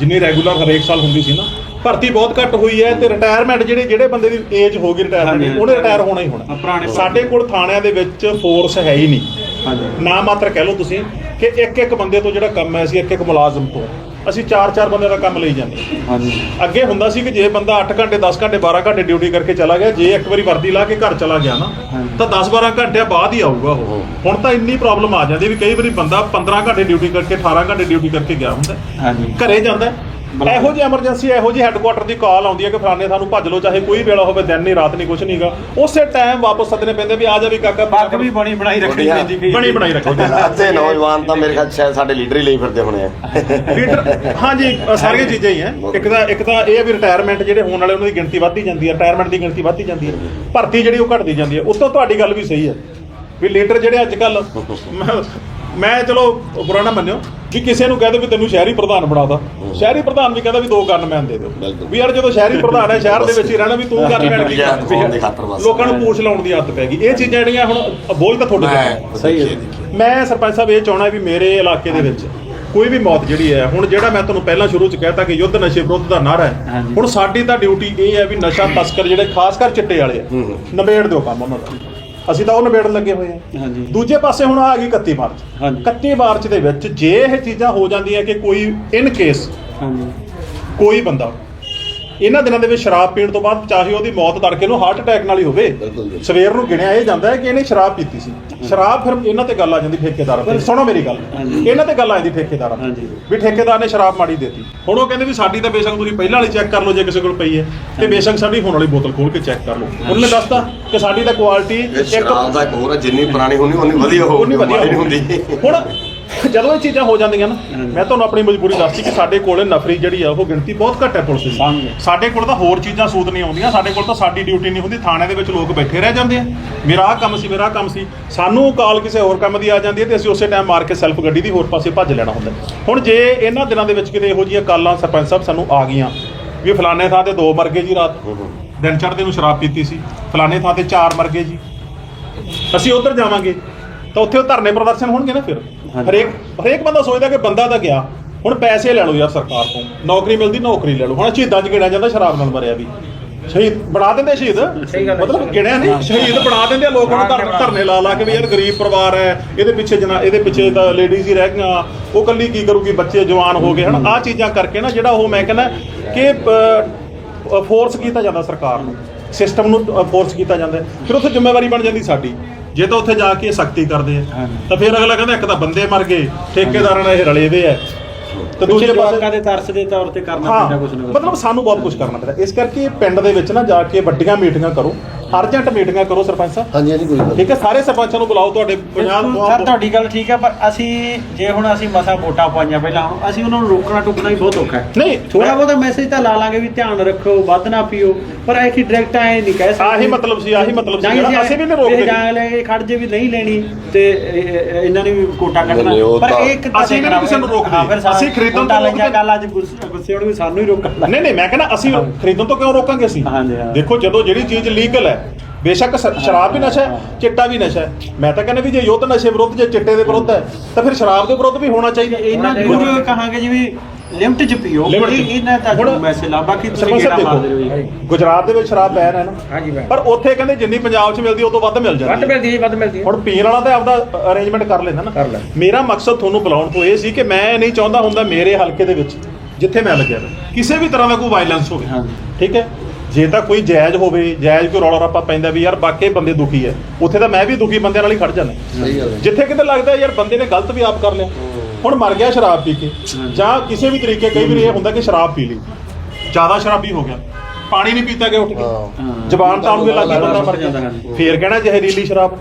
ਜਿੰਨੀ ਰੈਗੂਲਰ ਹਰੇਕ ਸਾਲ ਹੁੰਦੀ ਸੀ ਨਾ ਭਰਤੀ ਬਹੁਤ ਘੱਟ ਹੋਈ ਹੈ ਤੇ ਰਿਟਾਇਰਮੈਂਟ ਜਿਹੜੇ ਜਿਹੜੇ ਬੰਦੇ ਦੀ ਏਜ ਹੋ ਗਈ ਰਿਟਾਇਰਮੈਂਟ। ਉਹਨੇ ਰਿਟਾਇਰ ਹੋਣਾ ਹੀ ਹੋਣਾ। ਸਾਡੇ ਕੋਲ ਥਾਣਿਆਂ ਦੇ ਵਿੱਚ ਫੋਰਸ ਹੈ ਹੀ ਨਹੀਂ। ਹਾਂਜੀ। ਨਾ ਮਾਤਰ ਕਹਿ ਲਓ ਤੁਸੀਂ ਕਿ ਇੱਕ ਇੱਕ ਬੰਦੇ ਤੋਂ ਜਿਹੜਾ ਕੰਮ ਹੈ ਅਸੀਂ ਇੱਕ ਇੱਕ ਮੁਲਾਜ਼ਮ ਤੋਂ। ਅਸੀਂ ਚਾਰ ਚਾਰ ਬੰਦੇ ਦਾ ਕੰਮ ਲਈ ਜਾਂਦੇ ਹਾਂ। ਹਾਂਜੀ ਅੱਗੇ ਹੁੰਦਾ ਸੀ ਕਿ ਜੇ ਬੰਦਾ 8 ਘੰਟੇ 10 ਘੰਟੇ 12 ਘੰਟੇ ਡਿਊਟੀ ਕਰਕੇ ਚਲਾ ਗਿਆ ਜੇ ਇੱਕ ਵਾਰੀ ਵਰਦੀ ਲਾ ਕੇ ਘਰ ਚਲਾ ਗਿਆ ਨਾ ਹਾਂਜੀ। ਤਾਂ 10 12 ਘੰਟਿਆਂ ਬਾਅਦ ਹੀ ਆਊਗਾ ਉਹ ਹੁਣ ਤਾਂ ਇੰਨੀ ਪ੍ਰੋਬਲਮ ਆ ਜਾਂਦੀ ਵੀ ਕਈ ਵਾਰੀ ਬੰਦਾ 15 ਘੰਟੇ ਡਿਊਟੀ ਕਰਕੇ 18 ਘੰਟੇ ਡਿਊਟੀ ਕਰਕੇ ਗਿਆ ਹੁੰਦਾ ਹਾਂਜੀ ਘਰੇ ਜਾਂਦਾ ਹੈ। ਇਹੋ ਜਿਹੀ ਐਮਰਜੈਂਸੀ ਇਹੋ ਜਿਹੀ ਹੈੱਡਕੁਆਟਰ ਦੀ ਕਾਲ ਆਉਂਦੀ ਹੈ ਕਿ ਫਲਾਣੇ ਸਾਨੂੰ ਭੱਜ ਲਓ ਚਾਹੇ ਕੋਈ ਵੇਲਾ ਹੋਵੇ ਦਿਨ ਨਹੀਂ ਰਾਤ ਨਹੀਂ ਕੁਝ ਨਹੀਂਗਾ ਉਸੇ ਟਾਈਮ ਵਾਪਸ ਸੱਦਣੇ ਪੈਂਦੇ ਵੀ ਆ ਜਾ ਵੀ ਕਾਕਾ ਪੱਗ ਵੀ ਬਣੀ ਬਣਾਈ ਰੱਖਣੀ। ਪੈਂਦੀ ਕਈ ਬਣੀ ਬਣਾਈ ਰੱਖੋ ਅੱਧੇ ਨੌਜਵਾਨ ਤਾਂ ਮੇਰੇ ਖਿਆਲ ਸ਼ਾਇਦ ਸਾਡੇ ਲੀਡਰ ਹੀ ਲਈ ਫਿਰਦੇ ਹੋਣੇ ਆ। ਲੀਡਰ ਹਾਂਜੀ ਸਾਰੀਆਂ ਚੀਜ਼ਾਂ ਹੀ ਹੈ ਇੱਕ ਤਾਂ ਇੱਕ ਤਾਂ ਇਹ ਵੀ ਰਿਟਾਇਰਮੈਂਟ ਜਿਹੜੇ ਹੋਣ ਵਾਲੇ ਉਹਨਾਂ ਦੀ ਗਿਣਤੀ ਵੱਧਦੀ ਜਾਂਦੀ ਹੈ ਰਿਟਾਇਰਮੈਂਟ ਦੀ ਗਿਣਤੀ ਵੱਧਦੀ ਜਾਂਦੀ ਹੈ ਭਰਤੀ ਜਿਹੜੀ ਉਹ ਘਟਦੀ ਜਾਂਦੀ ਹੈ ਉਸ ਤੋਂ ਤੁਹਾਡੀ ਗੱਲ ਵੀ ਸਹੀ ਹੈ ਵੀ ਲੀਡਰ ਜਿਹੜੇ ਅੱਜ ਕੱਲ ਮੈਂ ਚਲੋ ਬੁਰਾ ਨਾ ਮੰਨਿਓ ਕਿ ਕਿਸੇ ਨੂੰ ਕਹਦੇ ਵੀ ਤੈਨੂੰ ਸ਼ਹਿਰੀ ਪ੍ਰਧਾਨ ਬਣਾਦਾ ਸ਼ਹਿਰੀ ਪ੍ਰਧਾਨ ਵੀ ਕਹਿੰਦਾ ਵੀ ਦੋ ਗਨਮੈਨ ਦੇ ਦਿਓ। ਵੀ ਯਾਰ ਜਦੋਂ ਸ਼ਹਿਰੀ ਪ੍ਰਧਾਨ ਹੈ ਸ਼ਹਿਰ ਦੇ ਵਿੱਚ ਹੀ ਰਹਿਣਾ ਵੀ ਤੂੰ ਗਨਮੈਨ ਕੀ। ਲੋਕਾਂ ਨੂੰ ਪੂਛ ਲਾਉਣ ਦੀ ਆਦਤ ਪੈ ਗਈ ਇਹ ਚੀਜ਼ਾਂ ਜਿਹੜੀਆਂ ਹੁਣ ਬੋਝ ਤਾਂ ਤੁਹਾਡੇ ਤੇ ਹੈ ਮੈਂ ਸਹੀ ਹੈ। ਮੈਂ ਸਰਪੰਚ ਸਾਹਿਬ ਇਹ ਚਾਹਣਾ ਵੀ ਮੇਰੇ ਇਲਾਕੇ ਦੇ ਵਿੱਚ ਕੋਈ ਵੀ ਮੌਤ ਜਿਹੜੀ ਹੈ ਹੁਣ ਜਿਹੜਾ ਮੈਂ ਤੁਹਾਨੂੰ ਪਹਿਲਾਂ ਸ਼ੁਰੂ ਚ ਕਹਿਤਾ ਕਿ ਯੁੱਧ ਨਸ਼ੇ ਵਿਰੁੱਧ ਦਾ ਨਾਰਾ ਹੈ। ਹੁਣ ਸਾਡੀ ਤਾਂ ਡਿਊਟੀ ਇਹ ਹੈ ਵੀ ਨਸ਼ਾ ਤਸਕਰ ਜਿਹੜੇ ਖਾਸ ਕਰ ਚਿੱਟੇ ਵਾਲੇ ਆ। ਨਿਬੇੜ ਦਿਓ ਕੰਮ ਉਹਨਾਂ ਦਾ ਅਸੀਂ ਤਾਂ ਉਹ ਨਿਬੇੜਨ ਲੱਗੇ ਹੋਏ ਆ ਹਾਂਜੀ। ਦੂਜੇ ਪਾਸੇ ਹੁਣ ਆ ਗਈ 31 ਮਾਰਚ। ਹਾਂਜੀ। 31 ਮਾਰਚ ਦੇ ਵਿੱਚ ਜੇ ਇਹ ਚੀਜ਼ਾਂ ਹੋ ਜਾਂਦੀਆਂ ਕਿ ਕੋਈ ਇਨ ਕੇਸ ਹਾਂਜੀ। ਕੋਈ ਬੰਦਾ ਇਹਨਾਂ ਦਿਨਾਂ ਦੇ ਵਿੱਚ ਸ਼ਰਾਬ ਪੀਣ ਤੋਂ ਬਾਅਦ ਚਾਹੇ ਉਹਦੀ ਮੌਤ ਤੜਕੇ ਨੂੰ ਹਾਰਟ ਅਟੈਕ ਨਾਲ ਹੀ ਹੋਵੇ। ਸਵੇਰ ਨੂੰ ਗਿਣਿਆ ਇਹ ਜਾਂਦਾ ਹੈ ਕਿ ਇਹਨੇ ਸ਼ਰਾਬ ਪੀਤੀ ਸੀ। ਸ਼ਰਾਬ ਫਿਰ ਇਹਨਾਂ ਤੇ ਗੱਲ ਆ ਜਾਂਦੀ ਠੇਕੇਦਾਰਾਂ ਤੇ। ਸੁਣੋ ਮੇਰੀ ਗੱਲ। ਇਹਨਾਂ ਤੇ ਗੱਲ ਆ ਜਾਂਦੀ ਠੇਕੇਦਾਰਾਂ। ਵੀ ਠੇਕੇਦਾਰ ਨੇ ਸ਼ਰਾਬ ਮਾੜੀ ਦੇਤੀ। ਹੁਣ ਉਹ ਕਹਿੰਦੇ ਵੀ ਸਾਡੀ ਤਾਂ ਬੇਸ਼ੱਕ ਤੁਸੀਂ ਪਹਿਲਾਂ ਵਾਲੀ ਚੈੱਕ ਕਰ ਲਓ ਜੇ ਕਿਸੇ ਕੋਲ ਪਈ ਹੈ। ਤੇ ਬੇਸ਼ੱਕ ਸਾਡੀ ਹੁਣ ਵਾਲੀ ਬੋਤਲ ਖੋਲ ਕੇ ਚੈੱਕ ਕਰ ਲਓ। ਉਹਨੇ ਦੱਸਤਾ ਕਿ ਸਾਡੀ ਤਾਂ ਕੁਆਲਿਟੀ ਇਹ ਸ਼ਰਾਬ ਦਾ ਇੱਕ ਹੋਰ ਜਿੰਨੀ ਪੁਰਾਣੀ ਹੁੰਦੀ ਉਨੀ ਵਧੀਆ ਹੋਊਗੀ ਵਧੀਆ ਹੁੰਦੀ। ਹੁਣ ਜਦੋਂ ਇਹ ਚੀਜ਼ਾਂ ਹੋ ਜਾਂਦੀਆਂ ਨਾ ਮੈਂ ਤੁਹਾਨੂੰ ਆਪਣੀ ਮਜਬੂਰੀ ਦੱਸਤੀ ਕਿ ਸਾਡੇ ਕੋਲ ਨਫਰੀ ਜਿਹੜੀ ਆ ਉਹ ਗਿਣਤੀ ਬਹੁਤ ਘੱਟ ਹੈ ਪੁਲਿਸ ਦੀ। ਸਾਡੇ ਕੋਲ ਤਾਂ ਹੋਰ ਚੀਜ਼ਾਂ ਸੂਤ ਨਹੀਂ ਆਉਂਦੀਆਂ ਸਾਡੇ ਕੋਲ ਤਾਂ ਸਾਡੀ ਡਿਊਟੀ ਨਹੀਂ ਹੁੰਦੀ ਥਾਣੇ ਦੇ ਵਿੱਚ ਲੋਕ ਬੈਠੇ ਰਹਿ ਜਾਂਦੇ ਆ। ਮੇਰਾ ਆਹ ਕੰਮ ਸੀ ਮੇਰਾ ਕੰਮ ਸੀ। ਸਾਨੂੰ ਕਾਲ ਕਿਸੇ ਹੋਰ ਕੰਮ ਦੀ ਆ ਜਾਂਦੀ ਹੈ ਤੇ ਅਸੀਂ ਉਸੇ ਟਾਈਮ ਮਾਰ ਕੇ ਸੈਲਫ ਗੱਡੀ ਦੀ ਹੋਰ ਪਾਸੇ ਭੱਜ ਲੈਣਾ ਹੁੰਦਾ ਹੁਣ ਜੇ ਇਹਨਾਂ ਦਿਨਾਂ ਦੇ ਵਿੱਚ ਕਿਤੇ ਇਹੋ ਜਿਹੀਆਂ ਕਾਲਾਂ ਸਰਪੰਚ ਸਾਹਿਬ ਸਾਨੂੰ ਆ ਗਈਆਂ ਵੀ ਫਲਾਣੇ ਥਾਂ ਤੇ ਦੋ ਮਰ ਗਏ ਜੀ ਰਾਤ ਦਿਨ ਚੜ੍ਹਦੇ ਨੂੰ ਸ਼ਰਾਬ ਪੀਤੀ ਸੀ ਫਲਾਣੇ ਥਾਂ ਤੇ ਚਾਰ ਮਰ ਗਏ ਜੀ। ਅਸੀਂ ਉੱਧਰ ਜਾਵਾਂਗੇ ਤਾਂ ਉੱਥੇ ਉਹ ਧਰਨੇ ਪ੍ਰਦਰਸ਼ਨ ਹੋਣਗੇ ਨਾ ਫਿਰ? ਹਰੇਕ ਹਰੇਕ ਬੰਦਾ ਸੋਚਦਾ ਕਿ ਬੰਦਾ ਤਾਂ ਗਿਆ। ਹੁਣ ਪੈਸੇ ਲੈ ਲਓ ਯਾਰ ਸਰਕਾਰ ਤੋਂ। ਨੌਕਰੀ ਮਿਲਦੀ ਨੌਕਰੀ ਲੈ ਲਓ। ਹੁਣ ਸ਼ਹੀਦਾਂ 'ਚ ਗਿਣਿਆ ਜਾਂਦਾ ਸ਼ਰਾਬ ਨਾਲ ਮਰਿਆ ਵੀ। ਸ਼ਹੀਦ ਬਣਾ ਦਿੰਦੇ ਸ਼ਹੀਦ? ਮਤਲਬ ਗਿਣਿਆ ਨਹੀਂ ਸ਼ਹੀਦ ਬਣਾ ਦਿੰਦੇ ਆ ਲੋਕ। ਨੂੰ ਧਰ- ਧਰਨੇ ਲਾ ਲਾ ਕੇ ਵੀ ਯਾਰ ਗਰੀਬ ਪਰਿਵਾਰ ਹੈ ਇਹਦੇ ਪਿੱਛੇ ਜਨਾ ਇਹਦੇ ਪਿੱਛੇ ਤਾਂ ਲੇਡੀਜ਼ ਹੀ ਰਹਿ ਗਈਆਂ। ਉਹ ਕੱਲੀ ਕੀ ਕਰੂਗੀ? ਬੱਚੇ ਜਵਾਨ ਹੋ ਗਏ। ਹਨ ਆਹ ਚੀਜ਼ਾਂ ਕਰਕੇ ਨਾ ਜਿਹੜਾ ਉਹ ਮੈਂ ਕਹਿੰਦਾ ਕਿ ਫੋਰਸ ਕੀਤਾ ਜਾਂਦਾ ਸਰਕਾਰ ਨੂੰ। ਸਿਸਟਮ ਨੂੰ ਫੋਰਸ ਕੀਤਾ ਜਾਂਦਾ। ਹੈ। ਫਿਰ ਉੱਥੇ ਜ਼ਿੰਮੇਵਾਰੀ ਬਣ ਜਾਂਦੀ ਸਾਡੀ। ਜੇ ਤਾਂ ਉੱਥੇ ਜਾ ਕੇ ਸਖਤੀ ਕਰਦੇ ਆ ਤਾਂ ਫਿਰ ਅਗਲਾ ਕਹਿੰਦਾ ਇੱਕ ਤਾਂ ਬੰਦੇ ਮਰ ਗਏ ਠੇਕੇਦਾਰਾਂ ਨਾਲ ਇਹ ਰਲੇ ਵੇ ਆ। ਤੇ ਦੂਜੇ ਪਾਸੇ ਦੇ ਤਰਸ ਦੇ ਤੌਰ ਤੇ ਕਰਨਾ ਪੈਂਦਾ ਕੁਝ ਨਾ ਮਤਲਬ ਸਾਨੂੰ ਬਹੁਤ ਕੁਝ ਕਰਨਾ ਪੈਂਦਾ। ਇਸ ਕਰਕੇ ਪਿੰਡ ਦੇ ਵਿੱਚ ਨਾ ਜਾ ਕੇ ਵੱਡੀਆਂ ਮੀਟਿੰਗਾਂ ਕਰੋ। ਅਰਜੈਂਟ ਮੀਟਿੰਗਾਂ ਕਰੋ ਸਰਪੰਚ ਸਾਹਿਬ ਹਾਂਜੀ ਹਾਂਜੀ ਕੋਈ ਗੱਲ ਠੀਕ ਹੈ ਸਾਰੇ ਸਰਪੰਚਾਂ ਨੂੰ ਬੁਲਾਓ ਤੁਹਾਡੇ ਪੰਜਾਬ ਬਿਲਕੁਲ ਸਰ ਤੁਹਾਡੀ ਗੱਲ ਠੀਕ ਹੈ ਪਰ ਅਸੀਂ ਜੇ ਹੁਣ ਅਸੀਂ ਮਸਾ ਵੋਟਾਂ ਪਾਈਆਂ ਪਹਿਲਾਂ ਹੁਣ ਅਸੀਂ ਉਹਨਾਂ ਨੂੰ ਰੋਕਣਾ ਟੁਕਣਾ ਵੀ ਬਹੁਤ ਔਖਾ ਹੈ ਨਹੀਂ ਥੋੜਾ ਬਹੁਤਾ ਮੈਸੇਜ ਤਾਂ ਲਾ ਲਾਂਗੇ ਵੀ ਧਿਆਨ ਰੱਖੋ ਵੱਧ ਨਾ ਪੀਓ ਪਰ ਐ ਕਿ ਡਾਇਰੈਕਟ ਐ ਨਹੀਂ ਕਹਿ ਸਕਦੇ ਆਹੀ ਮਤਲਬ ਸੀ, ਆਹੀ ਮਤਲਬ ਸੀ। ਅਸੀਂ ਵੀ ਨਹੀਂ ਰੋਕਦੇ। ਜਾਂ ਲੈ ਕੇ ਖੜ ਜੇ ਵੀ ਨਹੀਂ ਲੈਣੀ ਤੇ ਇਹ- ਇਹ- ਇਹਨਾਂ ਨੇ ਵੀ ਕੋਟਾ ਕੱਢਣਾ ਪਰ ਇਹ ਅਸੀਂ ਵੀ ਨਹੀਂ ਕਿਸੇ ਨੂੰ ਰੋਕਦੇ। ਹਾਂ, ਅਸੀਂ ਖਰੀਦਣ ਤੋਂ ਰੋਕਦੇ। ਗੱਲ ਅੱਜ ਗੁੱਸੇ ਗੁੱਸੇ ਹੋਣਗੇ ਸਾਨੂੰ ਹੀ ਰੋਕਣ ਨਹੀਂ ਨਹੀਂ ਮੈਂ ਕਹਿੰਦਾ ਅਸੀਂ ਖਰੀਦਣ ਤੋਂ ਕਿਉਂ ਰੋਕਾਂਗੇ ਅਸੀਂ ਹਾਂਜੀ, ਹਾਂ। ਦੇਖੋ ਜਦੋਂ ਜਿਹੜੀ ਚੀਜ਼ ਲੀਗਲ ਹੈ ਬੇਸ਼ੱਕ ਸ- ਸ਼ਰਾਬ ਵੀ ਨਸ਼ਾ ਹੈ ਚਿੱਟਾ ਵੀ ਨਸ਼ਾ ਹੈ। ਮੈਂ ਤਾਂ ਕਹਿੰਦਾ ਵੀ ਜੇ ਯੁੱਧ ਨਸ਼ੇ ਵਿਰੁੱਧ ਜੇ ਚਿੱਟੇ ਦੇ ਵਿਰੁੱਧ ਹੈ ਤਾਂ ਫਿਰ ਸ਼ਰਾਬ ਦੇ ਵਿਰੁੱਧ ਵੀ ਹੋਣਾ ਚਾਹੀਦਾ ਇਹਨਾਂ ਜ਼ਰੂਰ ਕਹਾਂਗੇ ਜਿਵੇਂ ਲਿਮਟ ਚ ਪੀਓ Limit 'ਚ। ਇਹਨਾਂ ਦਾ ਹੁਣ ਮੈਸੇਜ ਲਾ ਬਾਕੀ ਤੁਸੀਂ ਸਰਪੰਚ ਕਿਹੜਾ ਸਾਹਿਬ ਮਾਰਦੇ ਰਹੋ ਜੀ। ਦੇਖੋ ਗੁਜਰਾਤ ਦੇ ਵਿੱਚ ਸ਼ਰਾਬ ਬੈਨ ਹੈ ਨਾ ਹਾਂਜੀ ਮੈਂ ਪਰ ਉੱਥੇ ਕਹਿੰਦੇ ਜਿੰਨੀ ਪੰਜਾਬ 'ਚ ਮਿਲਦੀ ਉਹ ਤੋਂ ਵੱਧ ਮਿਲ ਜਾਂਦੀ ਵੱਧ ਹੈ। ਮਿਲਦੀ ਹੈ ਵੱਧ ਮਿਲਦੀ ਹੈ। ਹੁਣ ਪੀਣ ਵਾਲਾ ਤਾਂ ਆਪਦਾ ਅਰੇਂਜਮੈਂਟ ਕਰ ਲੈਂਦਾ ਨਾ। ਕਰ ਲੈ। ਮੇਰਾ ਮਕਸਦ ਤੁਹਾਨੂੰ ਬੁਲਾਉਣ ਤੋਂ ਇਹ ਸੀ ਕਿ ਮੈਂ ਨਹੀਂ ਚਾਹੁੰਦਾ ਹੁੰਦਾ ਮੇਰੇ ਹਲਕੇ ਦੇ ਵਿੱਚ ਜਿੱਥੇ ਮੈਂ ਲੱਗਿਆ। ਹੋਇਆ, ਕਿਸੇ ਵੀ ਤਰ੍ਹਾਂ ਦਾ ਕੋਈ ਵਾਇਲੈਂਸ ਹੋਵੇ। ਹਾਂਜੀ। ਠੀਕ ਹੈ? ਜੇ ਤਾਂ ਕੋਈ ਜਾਇਜ਼ ਹੋਵੇ ਜਾਇਜ਼ ਕੋਈ ਰੌਲਾ ਰੱਪਾ ਪੈਂਦਾ ਵੀ ਯਾਰ ਬਾਕੀ ਬੰਦੇ ਦੁਖੀ ਹੈ ਉੱਥੇ ਤਾਂ ਮੈਂ ਵੀ ਦੁਖੀ ਬੰਦਿਆਂ ਨਾਲ ਹੀ ਖੜ ਜਾਂਦਾ। ਸਹੀ ਗੱਲ ਹੈ। ਜਿੱਥੇ ਕਿਤੇ ਲੱਗਦਾ ਯਾਰ ਬੰਦੇ ਨੇ ਗਲਤ ਵੀ ਆਪ ਕਰ ਲਿਆ। ਹੁਣ ਮਰ ਗਿਆ ਸ਼ਰਾਬ ਪੀ ਕੇ। ਜਾਂ ਕਿਸੇ ਵੀ ਤਰੀਕੇ ਕਈ ਵਾਰੀ ਇਹ ਹੁੰਦਾ ਕਿ ਸ਼ਰਾਬ ਪੀ ਲਈ। ਜ਼ਿਆਦਾ ਸ਼ਰਾਬੀ ਹੋ ਗਿਆ। ਪਾਣੀ ਨਹੀਂ ਪੀਤਾ ਗਿਆ ਉੱਠ ਕੇ। ਹਾਂ। ਜ਼ਬਾਨ ਤਾਲੂ ਦੇ ਲੱਗੀ ਬੰਦਾ ਮਰ ਜਾਂਦਾ। ਫੇਰ ਕਹਿਣਾ ਜ਼ਹਿਰੀਲੀ ਸ਼ਰਾਬ।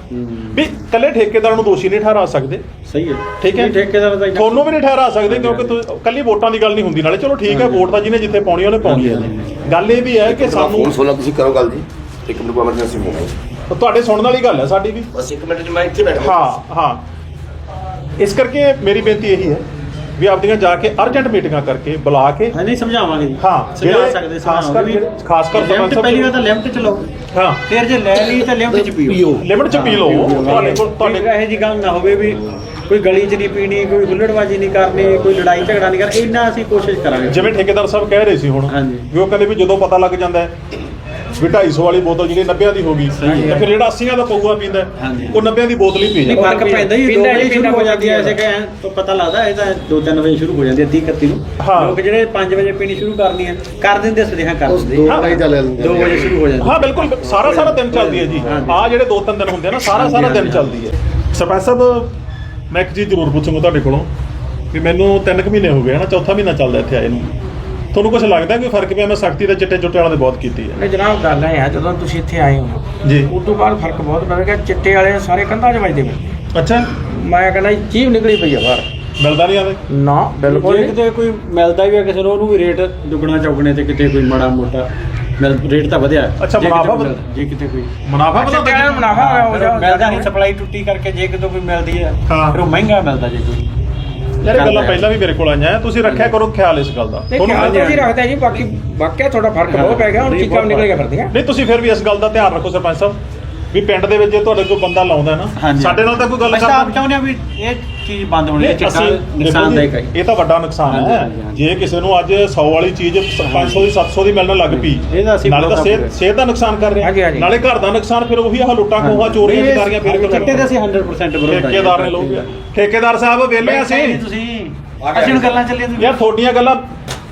ਵੀ ਕੱਲੇ ਠੇਕੇਦਾਰ ਨੂੰ ਦੋਸ਼ੀ ਨਹੀਂ ਠਹਿਰਾ ਸਕਦੇ। ਸਹੀ ਹੈ। ਠੀਕ ਹੈ? ਠੇਕੇਦਾਰ ਦਾ ਤੁਹਾਨੂੰ ਵੀ ਨਹੀਂ ਠਹਿਰਾ ਸਕਦੇ ਕਿਉਂਕਿ ਕੱਲੀ ਵੋਟਾਂ ਦੀ ਗੱਲ ਨਹੀਂ ਹੁੰਦੀ। ਨਾਲੇ ਚਲੋ ਠੀਕ ਹੈ ਵੋਟ ਤਾਂ ਜਿਹਨੇ ਜਿੱਥੇ ਪਾਉਣੀ ਉਹਨੇ ਪਾਉਣੀ ਹੈ ਗੱਲ ਇਹ ਵੀ ਹੈ ਕਿ ਫੋਨ ਸਾਨੂੰ ਸੁਣਨਾ ਤੁਸੀਂ ਕਰੋ ਗੱਲ ਜੀ। ਇੱਕ ਮਿੰਟ ਐਮਰਜੈਂਸੀ ਫੋਨ ਤੁਹਾਡੇ ਸੁਣਨ ਵਾਲੀ ਗੱਲ ਹੈ ਸਾਡੀ ਵੀ। ਬਸ ਇੱਕ ਮਿੰਟ ਚ ਮੈਂ ਇੱਥੇ ਬੈਠ। ਹਾਂ ਹਾਂ। ਇਸ ਕਰਕੇ ਮੇਰੀ ਬੇਨਤੀ ਇਹੀ ਹੈ ਵੀ ਆਪਦੀਆਂ ਜਾ ਕੇ ਅਰਜੈਂਟ ਮੀਟਿੰਗਾਂ ਕਰਕੇ ਬੁਲਾ ਕੇ ਹਾਂ ਨਹੀਂ ਸਮਝਾਵਾਂਗੇ ਜੀ। ਹਾਂ, ਸਮਝਾ ਜਿਹੜੇ ਸਕਦੇ ਖਾਸ ਸਮਝਾਵਾਂਗੇ ਕਰ- ਵੀ ਖਾਸ ਕਰ ਸਰਪੰਚ ਲਿਮਟ ਸਾਹਿਬ ਪਹਿਲੀ ਵਾਰ ਤਾਂ ਲਿਮਟ ਚ ਲਓ। ਹਾਂ। ਫਿਰ ਜੇ ਲੈ ਲਈ ਤਾਂ ਲਿਮਟ ਚ ਪੀਓ। ਲਿਮਟ ਚ ਪੀ ਲਓ। ਤੁਹਾਡੇ ਕੋਲ ਤੁਹਾਡੇ ਇਹੋ ਜੀ ਗੱਲ ਨਾ ਹੋਵੇ ਵੀ ਕੋਈ ਗਲੀ 'ਚ ਨਹੀਂ ਪੀਣੀ ਕੋਈ ਹੁੱਲੜਬਾਜੀ ਨਹੀਂ ਕਰਨੀ ਕੋਈ ਲੜਾਈ ਝਗੜਾ ਨਹੀਂ ਕਰਨਾ। ਇੰਨਾ ਅਸੀਂ ਕੋਸ਼ਿਸ਼ ਕਰਾਂਗੇ। ਜਿਵੇਂ ਠੇਕੇਦਾਰ ਸਾਹਿਬ ਕਹਿ ਰਹੇ ਸੀ ਹੁਣ ਹਾਂਜੀ। ਵੀ ਉਹ ਕਹਿੰਦੇ ਵੀ ਜਦੋਂ ਪਤਾ ਲੱਗ ਜਾਂਦਾ ਹੈ ਵੀ 250 ਵਾਲੀ ਬੋਤਲ ਜਿਹੜੀ 90 ਦੀ ਹੋ ਗਈ ਤਾਂ ਫਿਰ ਜਿਹੜਾ 80 ਦਾ ਪਊਆ ਪੀਂਦਾ। ਉਹ 90 ਦੀ ਬੋਤਲ ਹੀ ਪੀ ਜਾਂਦਾ। ਫ਼ਰਕ ਪੈਂਦਾ ਹੀ ਦੋ ਪੀਂਦਾ ਵਜੇ ਜੀ, ਸ਼ੁਰੂ ਹੋ ਜਾਂਦੀ ਹੈ ਐਸੇ ਕਿ ਤਾਂ ਪਤਾ ਲੱਗਦਾ ਇਹ ਤਾਂ 2-3 ਵਜੇ ਸ਼ੁਰੂ ਹੋ ਜਾਂਦੀ ਹੈ 30 31 ਨੂੰ। ਹਾਂ। ਲੋਕ ਜਿਹੜੇ 5 ਵਜੇ ਪੀਣੀ ਸ਼ੁਰੂ ਕਰਨੀ ਹੈ ਕਰ ਦਿੰਦੇ ਸਦੇਹਾ ਕਰ ਦਿੰਦੇ। ਹਾਂ। ਨਹੀਂ ਚੱਲ 2 ਵਜੇ ਸ਼ੁਰੂ ਹੋ ਜਾਂਦੀ ਹਾਂ। ਬਿਲਕੁਲ ਸਾਰਾ ਸਾਰਾ ਦਿਨ ਚੱਲਦੀ ਹੈ ਜੀ। ਆ ਜਿਹੜੇ ਦੋ ਤਿੰਨ ਦਿਨ ਹੁੰਦੇ ਆ ਨਾ ਸਾਰਾ ਸਾਰਾ ਦਿਨ ਚੱਲਦੀ ਹੈ। ਸਰਪੰਚ ਸਾਹਿਬ ਮੈਂ ਇੱਕ ਚੀਜ਼ ਜ਼ਰੂਰ ਪੁੱਛੂੰਗਾ ਤੁਹਾਡੇ ਕੋਲੋਂ ਵੀ ਮੈਨੂੰ 3 ਕੁ ਮਹੀਨੇ ਹੋ ਗਏ ਹਨਾ ਚੌਥਾ ਮਹੀਨਾ ਚੱਲਦਾ ਇੱਥੇ ਆਏ ਨੂੰ। ਤੁਹਾਨੂੰ ਕੁਝ ਲੱਗਦਾ ਕਿ ਫ਼ਰਕ ਪਿਆ? ਮੈਂ ਸਖਤੀ ਤੇ ਚਿੱਟੇ ਚੁੱਟੇ ਵਾਲੇ ਦੇ ਬਹੁਤ ਕੀਤੀ ਹੈ। ਨਹੀਂ ਜਨਾਬ ਗੱਲ ਇਹ ਹੈ ਜਦੋਂ ਤੁਸੀਂ ਇੱਥੇ ਆਏ ਹੋ ਜੀ। ਉਸ ਤੋਂ ਬਾਅਦ ਫ਼ਰਕ ਬਹੁਤ ਪੈ ਗਿਆ ਚਿੱਟੇ ਵਾਲੇ ਸਾਰੇ ਕੰਧਾਂ 'ਚ ਵੱਜਦੇ ਪਏ ਅੱਛਾ। ਮੈਂ ਕਹਿੰਦਾ ਜੀ ਜੀਵ ਨਿਕਲੀ ਪਈ ਆ ਬਾਹਰ। ਮਿਲਦਾ ਨਹੀਂ ਆਵੇ? ਨਾ ਬਿਲਕੁਲ ਜੇ ਨਹੀਂ ਕਿਤੇ ਕੋਈ ਮਿਲਦਾ ਵੀ ਹੈ ਕਿਸੇ ਨੂੰ ਉਹਨੂੰ ਵੀ ਰੇਟ ਦੁੱਗਣਾ ਚੌਗਣੇ ਤੇ ਕਿਤੇ ਕੋਈ ਮਾੜਾ ਮੋਟਾ ਮਿਲ ਰੇਟ ਤਾਂ ਵਧਿਆ। ਅੱਛਾ, ਜੇ ਕਿਤੇ ਮੁਨਾਫਾ ਮਿਲਦਾ-। ਜੇ ਕਿਤੇ ਕੋਈ ਮੁਨਾਫਾ ਵਧਾਉਂਦਾ ਕਿਆ ਮੁਨਾਫਾ ਹੋ ਜਾ- ਮਿਲਦਾ ਨਹੀਂ ਸਪਲਾਈ ਟੁੱਟੀ ਕਰਕੇ ਜੇ ਕਿਤੇ ਕੋਈ ਮਿਲਦੀ ਹੈ ਹਾਂ। ਫਿਰ ਉਹ ਮਹਿੰਗਾ ਮਿਲਦਾ ਜੇ ਕੋਈ। ਯਾਰ ਇਹ ਗੱਲਾਂ ਪਹਿਲਾਂ ਵੀ ਮੇਰੇ ਕੋਲ ਆਈਆਂ ਤੁਸੀਂ ਰੱਖਿਆ ਕਰੋ ਖਿਆਲ ਇਸ ਗੱਲ ਦਾ। ਤੇ ਖਿਆਲ ਤਾਂ ਜੀ ਰੱਖਦਾ ਜੀ ਬਾਕੀ ਵਾਕਿਆ ਤੁਹਾਡਾ ਫ਼ਰਕ ਬਹੁਤ ਪੈ ਗਿਆ ਹੁਣ ਨਹੀਂ, ਚੀਕਾਂ ਨਿਕਲ ਕੇ ਫਿਰਦੀਆਂ। ਨਹੀਂ ਤੁਸੀਂ ਫਿਰ ਵੀ ਇਸ ਗੱਲ ਦਾ ਧਿਆਨ ਰੱਖੋ ਸਰਪੰਚ ਸਾਹਿਬ ਵੀ ਪਿੰਡ ਦੇ ਵਿੱਚ ਜੇ ਤੁਹਾਡੇ ਕੋਈ ਬੰਦਾ ਲਾਉਂਦਾ ਨਾ। ਸਾਡੇ ਨਾਲ ਤਾਂ ਕੋਈ ਗੱਲ ਤਾਂ ਆਪ ਕਰਦਾ ਚਾਹੁੰਦੇ ਹਾਂ ਵੀ ਇਹ ਚੀਜ਼ ਬੰਦ ਹੋਣੀ ਅਸੀਂ ਚਿੱਟਾ ਨੁਕਸਾਨਦਾਇਕ ਹੈ। ਇਹ ਤਾਂ ਵੱਡਾ ਨੁਕਸਾਨ ਹੈ। ਜੇ ਕਿਸੇ ਨੂੰ ਅੱਜ 100 ਵਾਲੀ ਚੀਜ਼ 500 ਦੀ 700 ਦੀ ਮਿਲਣ ਲੱਗ ਪਈ ਨਾਲੇ ਤਾਂ ਸਿਹਤ ਦਾ ਨੁਕਸਾਨ ਕਰ ਰਿਹਾ। ਨਾਲੇ ਘਰ ਦਾ ਨੁਕਸਾਨ ਫਿਰ ਉਹੀ ਆਹ ਲੁੱਟਾਂ ਖੋਹਾਂ ਚੋਰੀਆਂ ਚਕਾਰੀਆਂ ਫਿਰ ਚਿੱਟੇ ਦੇ ਅਸੀਂ 100% ਵਿਰੋਧ ਹਾਂ ਠੇਕੇਦਾਰ ਨੇ ਲੋਕ ਠੇਕੇਦਾਰ ਸਾਹਿਬ ਵੇਲੇ ਅਸੀਂ। ਤੁਸੀਂ। ਅਸੀਂ ਗੱਲਾਂ ਚੱਲੀਆਂ ਤੁਸੀਂ। ਯਾਰ ਤੁਹਾਡੀਆਂ ਗੱਲਾਂ